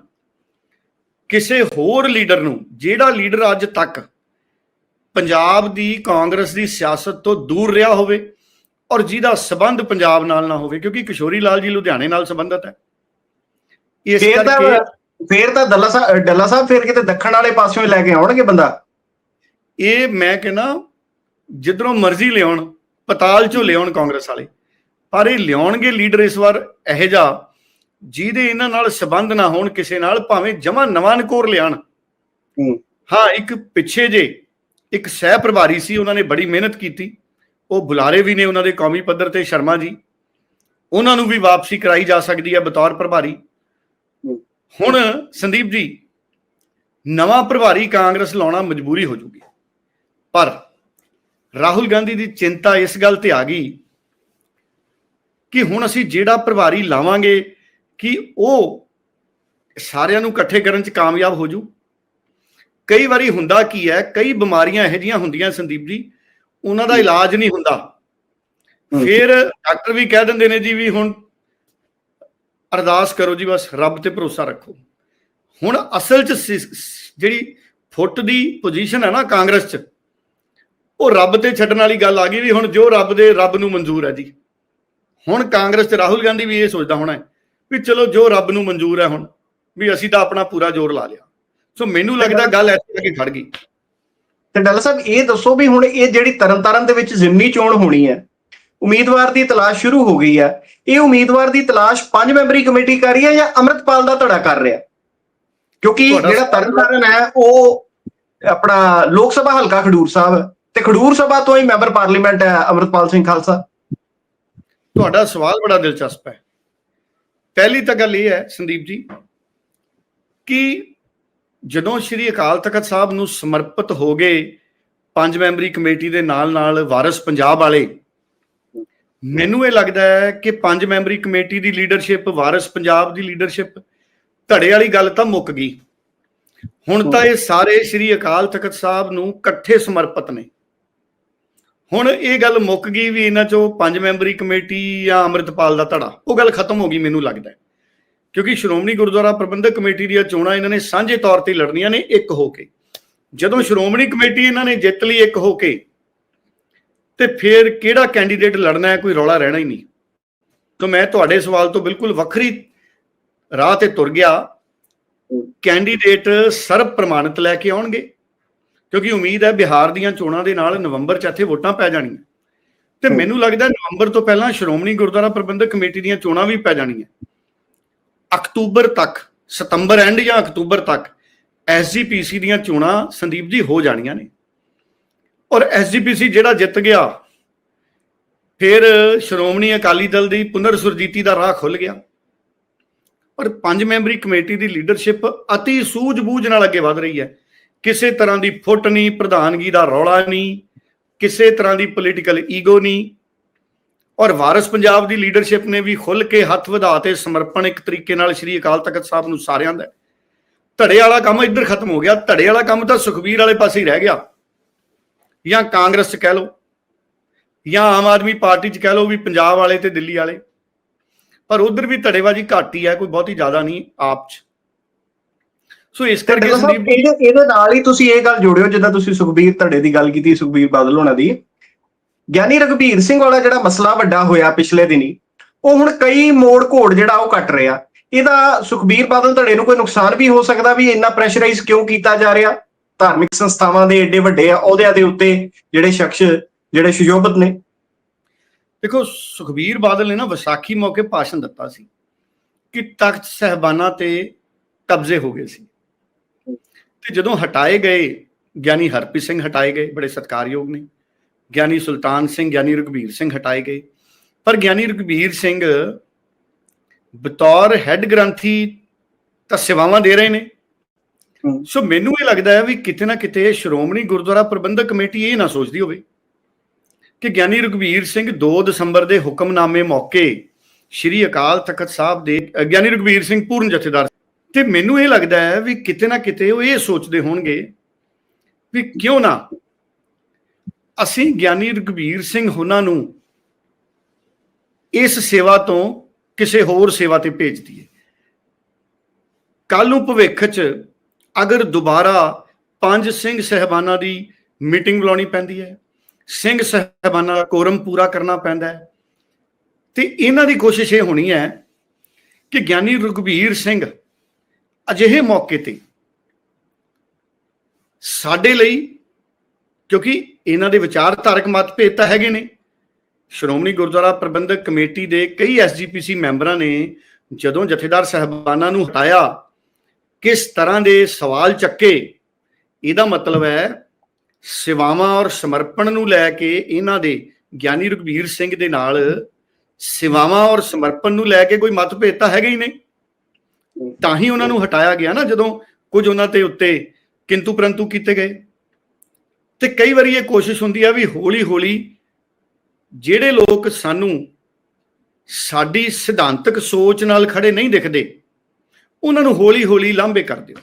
ਕਿਸੇ ਹੋਰ ਲੀਡਰ ਨੂੰ ਜਿਹੜਾ ਲੀਡਰ ਅੱਜ ਤੱਕ ਪੰਜਾਬ ਦੀ ਕਾਂਗਰਸ ਦੀ ਸਿਆਸਤ ਤੋਂ ਦੂਰ ਰਿਹਾ ਹੋਵੇ ਔਰ ਜਿਹਦਾ ਸਬੰਧ ਪੰਜਾਬ ਨਾਲ ਨਾ ਹੋਵੇ ਕਿਉਂਕਿ ਕਿਸ਼ੋਰੀ ਲਾਲ ਜੀ ਲੁਧਿਆਣੇ ਨਾਲ ਸੰਬੰਧਤ ਹੈ। ਇਸ ਕਰਕੇ ਫੇਰ ਤਾਂ ਦੱਲਾ ਸਾਹਿਬ ਡੱਲਾ ਸਾਹਿਬ ਫੇਰ ਕਿਤੇ ਦੱਖਣ ਵਾਲੇ ਪਾਸਿਓਂ ਹੀ ਲੈ ਕੇ ਆਉਣਗੇ ਬੰਦਾ? ਇਹ ਮੈਂ ਕਹਿੰਦਾ ਜਿੱਧਰੋਂ ਮਰਜ਼ੀ ਲਿਆਉਣ ਪਤਾਲ ਚੋਂ ਲਿਆਉਣ ਕਾਂਗਰਸ ਵਾਲੇ। ਪਰ ਇਹ ਲਿਆਉਣਗੇ ਲੀਡਰ ਇਸ ਵਾਰ ਇਹੋ ਜਿਹਾ ਜਿਹਦੇ ਇਹਨਾਂ ਨਾਲ ਸਬੰਧ ਨਾ ਹੋਣ ਕਿਸੇ ਨਾਲ ਭਾਵੇਂ ਜਮਾ ਨਵਾਂ ਨਕੋਰ ਲਿਆਣ ਹੂੰ। ਇੱਕ ਪਿੱਛੇ ਜੇ ਇੱਕ ਸਹਿ ਪ੍ਰਭਾਰੀ ਸੀ ਉਹਨਾਂ ਨੇ ਬੜੀ ਮਿਹਨਤ ਕੀਤੀ। ਉਹ ਬੁਲਾਰੇ ਵੀ ਨੇ ਉਹਨਾਂ ਦੇ ਕੌਮੀ ਪੱਧਰ ਤੇ ਸ਼ਰਮਾ ਜੀ। ਉਹਨਾਂ ਨੂੰ ਵੀ ਵਾਪਸੀ ਕਰਾਈ ਜਾ ਸਕਦੀ ਹੈ ਬਤੌਰ ਪ੍ਰਭਾਰੀ। ਹੁਣ ਸੰਦੀਪ ਜੀ ਨਵਾਂ ਪ੍ਰਭਾਰੀ ਕਾਂਗਰਸ ਲਾਉਣਾ ਮਜਬੂਰੀ ਹੋ ਜੂਗੀ। ਪਰ ਰਾਹੁਲ ਗਾਂਧੀ ਦੀ ਚਿੰਤਾ ਇਸ ਗੱਲ ਤੇ ਆ ਗਈ ਕਿ ਹੁਣ ਅਸੀਂ ਜਿਹੜਾ ਪ੍ਰਭਾਰੀ ਲਾਵਾਂਗੇ ਕਿ ਉਹ ਸਾਰਿਆਂ ਨੂੰ ਇਕੱਠੇ ਕਰਨ ਚ ਕਾਮਯਾਬ ਹੋ ਜੂ? ਕਈ ਵਾਰੀ ਹੁੰਦਾ ਕੀ ਹੈ ਕਈ ਬਿਮਾਰੀਆਂ ਇਹੋ ਜਿਹੀਆਂ ਹੁੰਦੀਆਂ ਸੰਦੀਪ ਜੀ ਉਹਨਾਂ ਦਾ ਇਲਾਜ ਨਹੀਂ ਹੁੰਦਾ। ਫਿਰ ਡਾਕਟਰ ਵੀ ਕਹਿ ਦਿੰਦੇ ਨੇ ਜੀ ਵੀ ਹੁਣ ਅਰਦਾਸ ਕਰੋ ਜੀ ਬਸ ਰੱਬ ਤੇ ਭਰੋਸਾ ਰੱਖੋ। ਹੁਣ ਅਸਲ ਚ ਜਿਹੜੀ ਫੁੱਟ ਦੀ ਪੋਜੀਸ਼ਨ ਹੈ ਨਾ ਕਾਂਗਰਸ ਚ ਉਹ ਰੱਬ ਤੇ ਛੱਡਣ ਵਾਲੀ ਗੱਲ ਆ ਗਈ ਵੀ ਹੁਣ ਜੋ ਰੱਬ ਦੇ ਰੱਬ ਨੂੰ ਮਨਜ਼ੂਰ ਹੈ ਜੀ। ਹੁਣ ਕਾਂਗਰਸ ਚ ਰਾਹੁਲ ਗਾਂਧੀ ਵੀ ਇਹ ਸੋਚਦਾ ਹੋਣਾ ਵੀ ਚਲੋ ਜੋ ਰੱਬ ਨੂੰ ਮਨਜ਼ੂਰ ਹੈ ਹੁਣ ਵੀ ਅਸੀਂ ਤਾਂ ਆਪਣਾ ਪੂਰਾ ਜ਼ੋਰ ਲਾ ਲਿਆ। ਸੋ ਮੈਨੂੰ ਲੱਗਦਾ ਗੱਲ ਆ ਕੇ ਖੜ ਗਈ। ਤੇ ਡੱਲਾ ਸਾਹਿਬ ਇਹ ਦੱਸੋ ਵੀ ਹੁਣ ਇਹ ਜਿਹੜੀ ਤਰਨਤਾਰਨ ਦੇ ਵਿੱਚ ਜ਼ਿਮਨੀ ਚੋਣ ਹੋਣੀ ਹੈ ਉਮੀਦਵਾਰ ਦੀ ਤਲਾਸ਼ ਸ਼ੁਰੂ ਹੋ ਗਈ ਹੈ। ਇਹ ਉਮੀਦਵਾਰ ਦੀ ਤਲਾਸ਼ ਪੰਜ ਮੈਂਬਰੀ ਕਮੇਟੀ ਕਰ ਰਹੀ ਹੈ ਜਾਂ ਅੰਮ੍ਰਿਤਪਾਲ ਦਾ ਧੜਾ ਕਰ ਰਿਹਾ? ਕਿਉਂਕਿ ਜਿਹੜਾ ਤਰਨਤਾਰਨ ਹੈ ਉਹ ਆਪਣਾ ਲੋਕ ਸਭਾ ਹਲਕਾ ਖਡੂਰ ਸਾਹਿਬ ਤੇ ਖਡੂਰ ਸਭਾ ਤੋਂ ਹੀ ਮੈਂਬਰ ਪਾਰਲੀਮੈਂਟ ਹੈ ਅੰਮ੍ਰਿਤਪਾਲ ਸਿੰਘ ਖਾਲਸਾ। ਤੁਹਾਡਾ ਸਵਾਲ ਬੜਾ ਦਿਲਚਸਪ ਹੈ। ਪਹਿਲੀ ਤਾਂ ਗੱਲ ਇਹ ਹੈ ਸੰਦੀਪ ਜੀ ਕਿ ਜਦੋਂ ਸ਼੍ਰੀ ਅਕਾਲ ਤਖਤ ਸਾਹਿਬ ਨੂੰ ਸਮਰਪਿਤ ਹੋ ਗਏ ਪੰਜ ਮੈਂਬਰੀ ਕਮੇਟੀ ਦੇ ਨਾਲ ਨਾਲ ਵਾਰਿਸ ਪੰਜਾਬ ਵਾਲੇ ਮੈਨੂੰ ਇਹ ਲੱਗਦਾ ਹੈ ਕਿ ਪੰਜ ਮੈਂਬਰੀ ਕਮੇਟੀ ਦੀ ਲੀਡਰਸ਼ਿਪ, ਵਾਰਿਸ ਪੰਜਾਬ ਦੀ ਲੀਡਰਸ਼ਿਪ ਧੜੇ ਵਾਲੀ ਗੱਲ ਤਾਂ ਮੁੱਕ ਗਈ। ਹੁਣ ਤਾਂ ਇਹ ਸਾਰੇ ਸ੍ਰੀ ਅਕਾਲ ਤਖਤ ਸਾਹਿਬ ਨੂੰ ਇਕੱਠੇ ਸਮਰਪਿਤ ਨੇ। ਹੁਣ ਇਹ ਗੱਲ ਮੁੱਕ ਗਈ ਵੀ ਇਹਨਾਂ ਚੋਂ ਪੰਜ ਮੈਂਬਰੀ ਕਮੇਟੀ ਜਾਂ ਅੰਮ੍ਰਿਤਪਾਲ ਦਾ ਧੜਾ, ਉਹ ਗੱਲ ਖਤਮ ਹੋ ਗਈ ਮੈਨੂੰ ਲੱਗਦਾ ਕਿਉਂਕਿ ਸ਼੍ਰੋਮਣੀ ਗੁਰਦੁਆਰਾ ਪ੍ਰਬੰਧਕ ਕਮੇਟੀ ਦੀਆਂ ਚੋਣਾਂ ਇਹਨਾਂ ਨੇ ਸਾਂਝੇ ਤੌਰ ਤੇ ਲੜਨੀਆਂ ਨੇ ਇੱਕ ਹੋ ਕੇ। ਜਦੋਂ ਸ਼੍ਰੋਮਣੀ ਕਮੇਟੀ ਇਹਨਾਂ ਨੇ ਜਿੱਤ ਲਈ ਇੱਕ ਹੋ ਕੇ ਤੇ ਫਿਰ ਕਿਹੜਾ ਕੈਂਡੀਡੇਟ ਲੜਨਾ ਹੈ? ਕੋਈ ਰੌਲਾ ਰਹਿਣਾ ਹੀ ਨਹੀਂ। ਤਾਂ ਮੈਂ ਤੁਹਾਡੇ ਸਵਾਲ ਤੋਂ ਬਿਲਕੁਲ ਵੱਖਰੀ ਰਾਹ ਤੇ ਤੁਰ ਗਿਆ। ਕੈਂਡੀਡੇਟ ਸਰਬ ਪ੍ਰਮਾਣਿਤ ਲੈ ਕੇ ਆਉਣਗੇ। ਕਿਉਂਕਿ ਉਮੀਦ ਹੈ ਬਿਹਾਰ ਦੀਆਂ ਚੋਣਾਂ ਦੇ ਨਾਲ ਨਵੰਬਰ ਚ ਇੱਥੇ ਵੋਟਾਂ ਪੈ ਜਾਣੀਆਂ। ਤੇ ਮੈਨੂੰ ਲੱਗਦਾ ਨਵੰਬਰ ਤੋਂ ਪਹਿਲਾਂ ਸ਼੍ਰੋਮਣੀ ਗੁਰਦੁਆਰਾ ਪ੍ਰਬੰਧਕ ਕਮੇਟੀ ਦੀਆਂ ਚੋਣਾਂ ਵੀ ਪੈ ਜਾਣੀਆਂ। ਅਕਤੂਬਰ ਤੱਕ ਸਤੰਬਰ ਐਂਡ ਜਾਂ ਅਕਤੂਬਰ ਤੱਕ ਐਸਜੀਪੀਸੀ ਦੀਆਂ ਚੋਣਾਂ ਸੰਦੀਪ ਜੀ ਹੋ ਜਾਣੀਆਂ ਨੇ। ਔਰ ਐਸਜੀਪੀਸੀ ਜਿਹੜਾ ਜਿੱਤ ਗਿਆ, ਫਿਰ ਸ਼੍ਰੋਮਣੀ ਅਕਾਲੀ ਦਲ ਦੀ ਪੁਨਰ ਸੁਰਜੀਤੀ ਦਾ ਰਾਹ ਖੁੱਲ ਗਿਆ। ਔਰ ਪੰਜ ਮੈਂਬਰੀ ਕਮੇਟੀ ਦੀ ਲੀਡਰਸ਼ਿਪ ਅਤੀ ਸੂਝ-ਬੂਝ ਨਾਲ ਅੱਗੇ ਵਧ ਰਹੀ ਹੈ। ਕਿਸੇ ਤਰ੍ਹਾਂ ਦੀ ਫੁੱਟ ਨਹੀਂ, ਪ੍ਰਧਾਨਗੀ ਦਾ ਰੌਲਾ ਨਹੀਂ, ਕਿਸੇ ਤਰ੍ਹਾਂ ਦੀ ਪੋਲੀਟੀਕਲ ਈਗੋ ਨਹੀਂ। ਔਰ ਵਾਰਿਸ ਪੰਜਾਬ ਦੀ ਲੀਡਰਸ਼ਿਪ ਨੇ ਵੀ ਖੁੱਲ ਕੇ ਹੱਥ ਵਧਾ ਤੇ ਸਮਰਪਣ ਇੱਕ ਤਰੀਕੇ ਨਾਲ ਸ੍ਰੀ ਅਕਾਲ ਤਖਤ ਸਾਹਿਬ ਨੂੰ ਸਾਰਿਆਂ ਦਾ। ਧੜੇ ਵਾਲਾ ਕੰਮ ਇੱਧਰ ਖਤਮ ਹੋ ਗਿਆ, ਧੜੇ ਵਾਲਾ ਕੰਮ ਤਾਂ ਸੁਖਬੀਰ ਵਾਲੇ ਪਾਸੇ ਹੀ ਰਹਿ ਗਿਆ। ਜਾਂ ਕਾਂਗਰਸ ਚ ਕਹਿ ਲਓ ਜਾਂ ਆਮ ਆਦਮੀ ਪਾਰਟੀ ਚ ਕਹਿ ਲਓ ਵੀ ਪੰਜਾਬ ਵਾਲੇ ਤੇ ਦਿੱਲੀ ਵਾਲੇ। ਪਰ ਉਧਰ ਵੀ ਧੜੇਬਾਜ਼ੀ ਘੱਟ ਹੀ ਹੈ ਕੋਈ ਬਹੁਤੀ ਜ਼ਿਆਦਾ ਨਹੀਂ ਆਪ ਚ। ਸੋ ਇਸ ਕਰਕੇ ਸੰਦੀਪ ਇਹਦੇ ਇਹਦੇ ਨਾਲ ਹੀ ਤੁਸੀਂ ਇਹ ਗੱਲ ਜੋੜਿਓ ਜਿੱਦਾਂ ਤੁਸੀਂ ਸੁਖਬੀਰ ਧੜੇ ਦੀ ਗੱਲ ਕੀਤੀ ਸੁਖਬੀਰ ਬਾਦਲ ਹੋਣਾ ਦੀ। ਗਿਆਨੀ ਰਘਬੀਰ ਸਿੰਘ ਵਾਲਾ ਜਿਹੜਾ ਮਸਲਾ ਵੱਡਾ ਹੋਇਆ ਪਿਛਲੇ ਦਿਨੀ ਉਹ ਹੁਣ ਕਈ ਮੋੜ ਘੋੜ ਜਿਹੜਾ ਉਹ ਕੱਟ ਰਿਹਾ। ਇਹਦਾ ਸੁਖਬੀਰ ਬਾਦਲ ਧੜੇ ਨੂੰ ਕੋਈ ਨੁਕਸਾਨ ਵੀ ਹੋ ਸਕਦਾ ਵੀ ਇੰਨਾ ਪ੍ਰੈਸ਼ਰਾਈਜ਼ ਕਿਉਂ ਕੀਤਾ ਜਾ ਰਿਹਾ? ਧਾਰਮਿਕ ਸੰਸਥਾਵਾਂ ਦੇ ਏਡੇ ਵੱਡੇ ਆ ਅਹੁਦਿਆਂ ਦੇ ਉੱਤੇ ਜਿਹੜੇ ਸ਼ਖਸ, ਜਿਹੜੇ ਸੁਯੋਭਤ ਨੇ। ਦੇਖੋ, ਸੁਖਬੀਰ ਬਾਦਲ ਨੇ ਨਾ ਵਿਸਾਖੀ ਮੌਕੇ ਭਾਸ਼ਣ ਦਿੱਤਾ ਸੀ ਕਿ ਤਖਤ ਸਹਿਬਾਨਾ ਤੇ ਕਬਜ਼ੇ ਹੋ ਗਏ ਸੀ। ਤੇ ਜਦੋਂ ਹਟਾਏ ਗਏ, ਗਿਆਨੀ ਹਰਪ੍ਰੀਤ ਸਿੰਘ ਹਟਾਏ ਗਏ, ਬੜੇ ਸਤਿਕਾਰਯੋਗ ਨੇ। ਗਿਆਨੀ ਸੁਲਤਾਨ ਸਿੰਘ, ਗਿਆਨੀ ਰਘਬੀਰ ਸਿੰਘ ਹਟਾਏ ਗਏ। ਪਰ ਗਿਆਨੀ ਰਘਬੀਰ ਸਿੰਘ ਬਤੌਰ ਹੈੱਡ ਗ੍ਰੰਥੀ ਤਾਂ ਸੇਵਾਵਾਂ ਦੇ ਰਹੇ ਨੇ। ਸੋ ਮੈਨੂੰ ਇਹ ਲੱਗਦਾ ਹੈ ਵੀ ਕਿਤੇ ਨਾ ਕਿਤੇ ਸ਼੍ਰੋਮਣੀ ਗੁਰਦੁਆਰਾ ਪ੍ਰਬੰਧਕ ਕਮੇਟੀ ਇਹ ਨਾ ਸੋਚਦੀ ਹੋਵੇ ਕਿ ਗਿਆਨੀ ਰਘਬੀਰ ਸਿੰਘ 2 ਦਸੰਬਰ ਦੇ ਹੁਕਮਨਾਮੇ ਮੌਕੇ ਸ਼੍ਰੀ ਅਕਾਲ ਤਖਤ ਸਾਹਿਬ ਦੇ ਗਿਆਨੀ ਰਘਬੀਰ ਸਿੰਘ ਪੂਰਨ ਜਥੇਦਾਰ ਤੇ ਮੈਨੂੰ ਇਹ ਲੱਗਦਾ ਹੈ ਵੀ ਕਿਤੇ ਨਾ ਕਿਤੇ ਉਹ ਇਹ ਸੋਚਦੇ ਹੋਣਗੇ ਵੀ ਕਿਉਂ ਨਾ ਅਸੀਂ ਗਿਆਨੀ ਰਘਬੀਰ ਸਿੰਘ ਉਹਨਾਂ ਨੂੰ ਇਸ ਸੇਵਾ ਤੋਂ ਕਿਸੇ ਹੋਰ ਸੇਵਾ ਤੇ ਭੇਜ ਦਈਏ। ਕੱਲ ਨੂੰ ਭਵਿੱਖ 'ਚ ਅਗਰ ਦੁਬਾਰਾ ਪੰਜ ਸਿੰਘ ਸਹਿਬਾਨਾਂ ਦੀ ਮੀਟਿੰਗ ਬੁਲਾਉਣੀ ਪੈਂਦੀ ਹੈ, ਸਿੰਘ ਸਹਿਬਾਨਾਂ ਦਾ ਕੋਰਮ ਪੂਰਾ ਕਰਨਾ ਪੈਂਦਾ ਹੈ, ਤੇ ਇਹਨਾਂ ਦੀ ਕੋਸ਼ਿਸ਼ ਇਹ ਹੋਣੀ ਹੈ ਕਿ ਗਿਆਨੀ ਰਘਬੀਰ ਸਿੰਘ ਅਜਿਹੇ ਮੌਕੇ ਤੇ ਸਾਡੇ ਲਈ, ਕਿਉਂਕਿ ਇਹਨਾਂ ਦੇ ਵਿਚਾਰਧਾਰਕ ਮਤਭੇਦ ਤਾਂ ਹੈਗੇ ਨੇ, ਸ਼੍ਰੋਮਣੀ ਗੁਰਦੁਆਰਾ ਪ੍ਰਬੰਧਕ ਕਮੇਟੀ ਦੇ ਕਈ ਐਸਜੀਪੀਸੀ ਮੈਂਬਰਾਂ ਨੇ ਜਦੋਂ ਜਥੇਦਾਰ ਸਹਿਬਾਨਾਂ ਨੂੰ ਹਟਾਇਆ ਕਿਸ ਤਰ੍ਹਾਂ ਦੇ ਸਵਾਲ ਚੱਕੇ? ਇਹਦਾ ਮਤਲਬ ਹੈ, ਸੇਵਾਵਾਂ ਔਰ ਸਮਰਪਣ ਨੂੰ ਲੈ ਕੇ ਇਹਨਾਂ ਦੇ ਗਿਆਨੀ ਰਘਬੀਰ ਸਿੰਘ ਦੇ ਨਾਲ ਸੇਵਾਵਾਂ ਔਰ ਸਮਰਪਣ ਨੂੰ ਲੈ ਕੇ ਕੋਈ ਮਤਭੇਦ ਤਾਂ ਹੈਗਾ ਹੀ ਨਹੀਂ। ਤਾਂ ਹੀ ਉਹਨਾਂ ਨੂੰ ਹਟਾਇਆ ਗਿਆ ਨਾ, ਜਦੋਂ ਕੁਝ ਉਹਨਾਂ ਤੇ ਉੱਤੇ ਕਿੰਤੂ ਪਰੰਤੂ ਕੀਤੇ ਗਏ। ਤੇ ਕਈ ਵਾਰੀ ਇਹ ਕੋਸ਼ਿਸ਼ ਹੁੰਦੀ ਆ ਵੀ ਹੌਲੀ ਹੌਲੀ ਜਿਹੜੇ ਲੋਕ ਸਾਨੂੰ ਸਾਡੀ ਸਿਧਾਂਤਕ ਸੋਚ ਨਾਲ ਖੜੇ ਨਹੀਂ ਦਿਖਦੇ ਉਹਨਾਂ ਨੂੰ ਹੌਲੀ ਹੌਲੀ ਲਾਂਭੇ ਕਰ ਦਿਓ।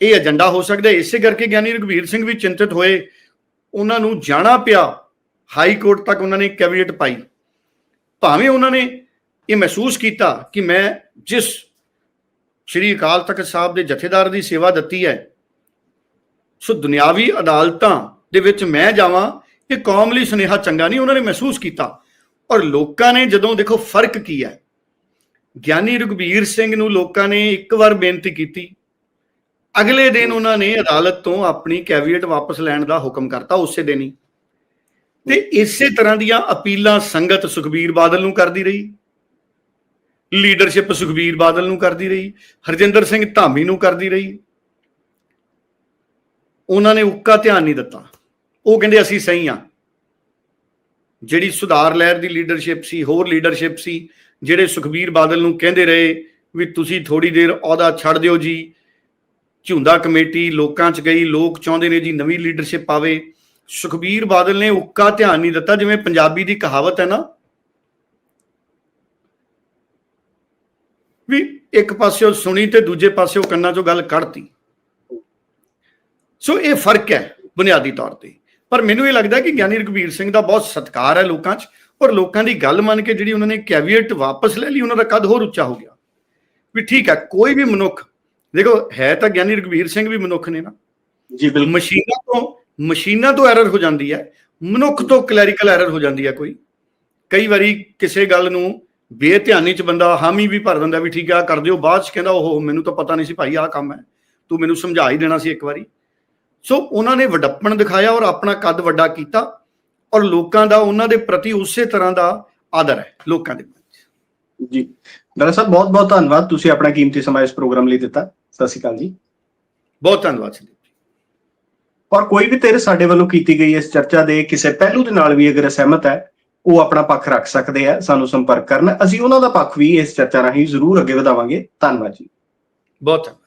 ਇਹ ਏਜੰਡਾ ਹੋ ਸਕਦਾ ਇਸੇ ਕਰਕੇ ਗਿਆਨੀ ਰਘਬੀਰ ਸਿੰਘ ਵੀ ਚਿੰਤਤ ਹੋਏ। ਉਹਨਾਂ ਨੂੰ ਜਾਣਾ ਪਿਆ। ਹਾਈ ਕੋਰਟ ਤੱਕ ਉਹਨਾਂ ਨੇ ਕੈਬਨਿਟ ਪਾਈ। ਭਾਵੇਂ ਉਹਨਾਂ ਨੇ ਇਹ ਮਹਿਸੂਸ ਕੀਤਾ ਕਿ ਮੈਂ ਜਿਸ ਸ਼੍ਰੀ ਅਕਾਲ ਤਖਤ ਸਾਹਿਬ ਦੇ ਜਥੇਦਾਰ ਦੀ ਸੇਵਾ ਦਿੱਤੀ ਹੈ, ਸੋ ਦੁਨਿਆਵੀ ਅਦਾਲਤਾਂ ਦੇ ਵਿੱਚ ਮੈਂ ਜਾਵਾਂ, ਇਹ ਕੌਮ ਲਈ ਸੁਨੇਹਾ ਚੰਗਾ ਨਹੀਂ। ਉਹਨਾਂ ਨੇ ਮਹਿਸੂਸ ਕੀਤਾ। ਔਰ ਲੋਕਾਂ ਨੇ ਜਦੋਂ ਦੇਖੋ ਫ਼ਰਕ ਕੀ ਹੈ ਗਿਆਨੀ ਰਘਬੀਰ ਸਿੰਘ ਨੂੰ ਲੋਕਾਂ ਨੇ ਇੱਕ ਵਾਰ ਬੇਨਤੀ ਕੀਤੀ। ਅਗਲੇ ਦਿਨ ਉਹਨਾਂ ਨੇ ਅਦਾਲਤ ਤੋਂ ਆਪਣੀ ਕੈਵੀਏਟ ਵਾਪਸ ਲੈਣ ਦਾ ਹੁਕਮ ਕਰਤਾ, ਉਸੇ ਦਿਨ ਹੀ। ਤੇ ਇਸੇ ਤਰ੍ਹਾਂ ਦੀਆਂ ਅਪੀਲਾਂ ਸੰਗਤ ਸੁਖਬੀਰ ਬਾਦਲ ਨੂੰ ਕਰਦੀ ਰਹੀ। ਲੀਡਰਸ਼ਿਪ ਸੁਖਬੀਰ ਬਾਦਲ ਨੂੰ ਕਰਦੀ ਰਹੀ, ਹਰਜਿੰਦਰ ਸਿੰਘ ਧਾਮੀ ਨੂੰ ਕਰਦੀ ਰਹੀ। ਉਹਨਾਂ ਨੇ ਉੱਕਾ ਧਿਆਨ ਨਹੀਂ ਦਿੱਤਾ। ਉਹ ਕਹਿੰਦੇ, ਅਸੀਂ ਸਹੀ ਆ। ਜਿਹੜੀ ਸੁਧਾਰ ਲਹਿਰ ਦੀ ਲੀਡਰਸ਼ਿਪ ਸੀ, ਹੋਰ ਲੀਡਰਸ਼ਿਪ ਸੀ ਜਿਹੜੇ ਸੁਖਬੀਰ ਬਾਦਲ ਨੂੰ ਕਹਿੰਦੇ ਰਹੇ ਵੀ ਤੁਸੀਂ ਥੋੜੀ ਦੇਰ ਅਹੁਦਾ ਛੱਡ ਦਿਓ ਜੀ, ਝੁੰਦਾ ਕਮੇਟੀ ਲੋਕਾਂ 'ਚ ਗਈ, ਲੋਕ ਚਾਹੁੰਦੇ ਨੇ ਜੀ ਨਵੀਂ ਲੀਡਰਸ਼ਿਪ ਆਵੇ। ਸੁਖਬੀਰ ਬਾਦਲ ਨੇ ਉੱਕਾ ਧਿਆਨ ਨਹੀਂ ਦਿੱਤਾ, ਜਿਵੇਂ ਪੰਜਾਬੀ ਦੀ ਕਹਾਵਤ ਹੈ ਨਾ, ਵੀ ਇੱਕ ਪਾਸਿਓਂ ਸੁਣੀ ਤੇ ਦੂਜੇ ਪਾਸਿਓਂ ਕੰਨਾਂ 'ਚੋਂ ਗੱਲ ਕੱਢਤੀ। ਸੋ ਇਹ ਫ਼ਰਕ ਹੈ ਬੁਨਿਆਦੀ ਤੌਰ ਤੇ। ਪਰ ਮੈਨੂੰ ਇਹ ਲੱਗਦਾ ਕਿ ਗਿਆਨੀ ਰਘਬੀਰ ਸਿੰਘ ਦਾ ਬਹੁਤ ਸਤਿਕਾਰ ਹੈ ਲੋਕਾਂ 'ਚ। ਔਰ ਲੋਕਾਂ ਦੀ ਗੱਲ ਮੰਨ ਕੇ ਜਿਹੜੀ ਉਹਨਾਂ ਨੇ ਕੈਵੀਏਟ ਵਾਪਸ ਲੈ ਲਈ ਉਹਨਾਂ ਦਾ ਕੱਦ ਹੋਰ ਉੱਚਾ ਹੋ ਗਿਆ। ਵੀ ਠੀਕ ਹੈ ਕੋਈ ਵੀ ਮਨੁੱਖ ਦੇਖੋ ਹੈ ਤਾਂ ਗਿਆਨੀ ਰਘਬੀਰ ਸਿੰਘ ਵੀ ਮਨੁੱਖ ਨੇ ਨਾ। ਜੀ ਬਿਲਕੁਲ। ਮਸ਼ੀਨਾਂ ਤੋਂ ਮਸ਼ੀਨਾਂ ਤੋਂ ਐਰਰ ਹੋ ਜਾਂਦੀ ਹੈ। ਮਨੁੱਖ ਤੋਂ ਕਲੈਰੀਕਲ ਐਰਰ ਹੋ ਜਾਂਦੀ ਹੈ ਕੋਈ। ਕਈ ਵਾਰੀ ਕਿਸੇ ਗੱਲ ਨੂੰ ਬੇਧਿਆਨੀ ਚ ਬੰਦਾ ਹਾਮੀ ਵੀ ਭਰ ਦਿੰਦਾ ਵੀ ਠੀਕ ਆ ਕਰ ਦਿਓ ਬਾਅਦ ਚ ਕਹਿੰਦਾ ਉਹ ਮੈਨੂੰ ਤਾਂ ਪਤਾ ਨਹੀਂ ਸੀ ਭਾਈ ਆਹ ਕੰਮ ਹੈ। ਤੂੰ ਮੈਨੂੰ ਸਮਝਾ ਹੀ ਦੇਣਾ ਸੀ ਇੱਕ ਵਾਰੀ। ਸੋ ਉਹਨਾਂ ਨੇ ਵਡੱਪਣ ਦਿਖਾਇਆ ਔਰ ਆਪਣਾ ਕੱਦ ਵੱਡਾ ਕੀਤਾ। ਔਰ ਲੋਕਾਂ ਦਾ ਉਹਨਾਂ ਦੇ ਪ੍ਰਤੀ ਉਸੇ ਤਰ੍ਹਾਂ ਦਾ ਆਦਰ ਹੈ ਲੋਕਾਂ ਦੇ ਵਿੱਚ ਜੀ। ਡਾਕਟਰ ਸਾਹਿਬ ਬਹੁਤ ਬਹੁਤ ਧੰਨਵਾਦ ਤੁਸੀਂ ਆਪਣਾ ਕੀਮਤੀ ਸਮਾਂ ਇਸ ਪ੍ਰੋਗਰਾਮ ਲਈ ਦਿੱਤਾ। ਸਤਿ ਸ਼੍ਰੀ ਅਕਾਲ ਜੀ। ਬਹੁਤ ਧੰਨਵਾਦ ਸੰਦੀਪ ਜੀ। ਔਰ ਕੋਈ ਵੀ ਤੇਰੇ ਸਾਡੇ ਵੱਲੋਂ ਕੀਤੀ ਗਈ ਇਸ ਚਰਚਾ ਦੇ ਕਿਸੇ ਪਹਿਲੂ ਦੇ ਨਾਲ ਵੀ ਅਗਰ ਸਹਿਮਤ ਹੈ ਉਹ ਆਪਣਾ ਪੱਖ ਰੱਖ ਸਕਦੇ ਆ ਸਾਨੂੰ ਸੰਪਰਕ ਕਰਨ। ਅਸੀਂ ਉਹਨਾਂ ਦਾ ਪੱਖ ਵੀ ਇਸ ਚਰਚਾ ਰਾਹੀਂ ਜ਼ਰੂਰ ਅੱਗੇ ਵਧਾਵਾਂਗੇ। ਧੰਨਵਾਦ ਜੀ। ਬਹੁਤ ਧੰਨਵਾਦ।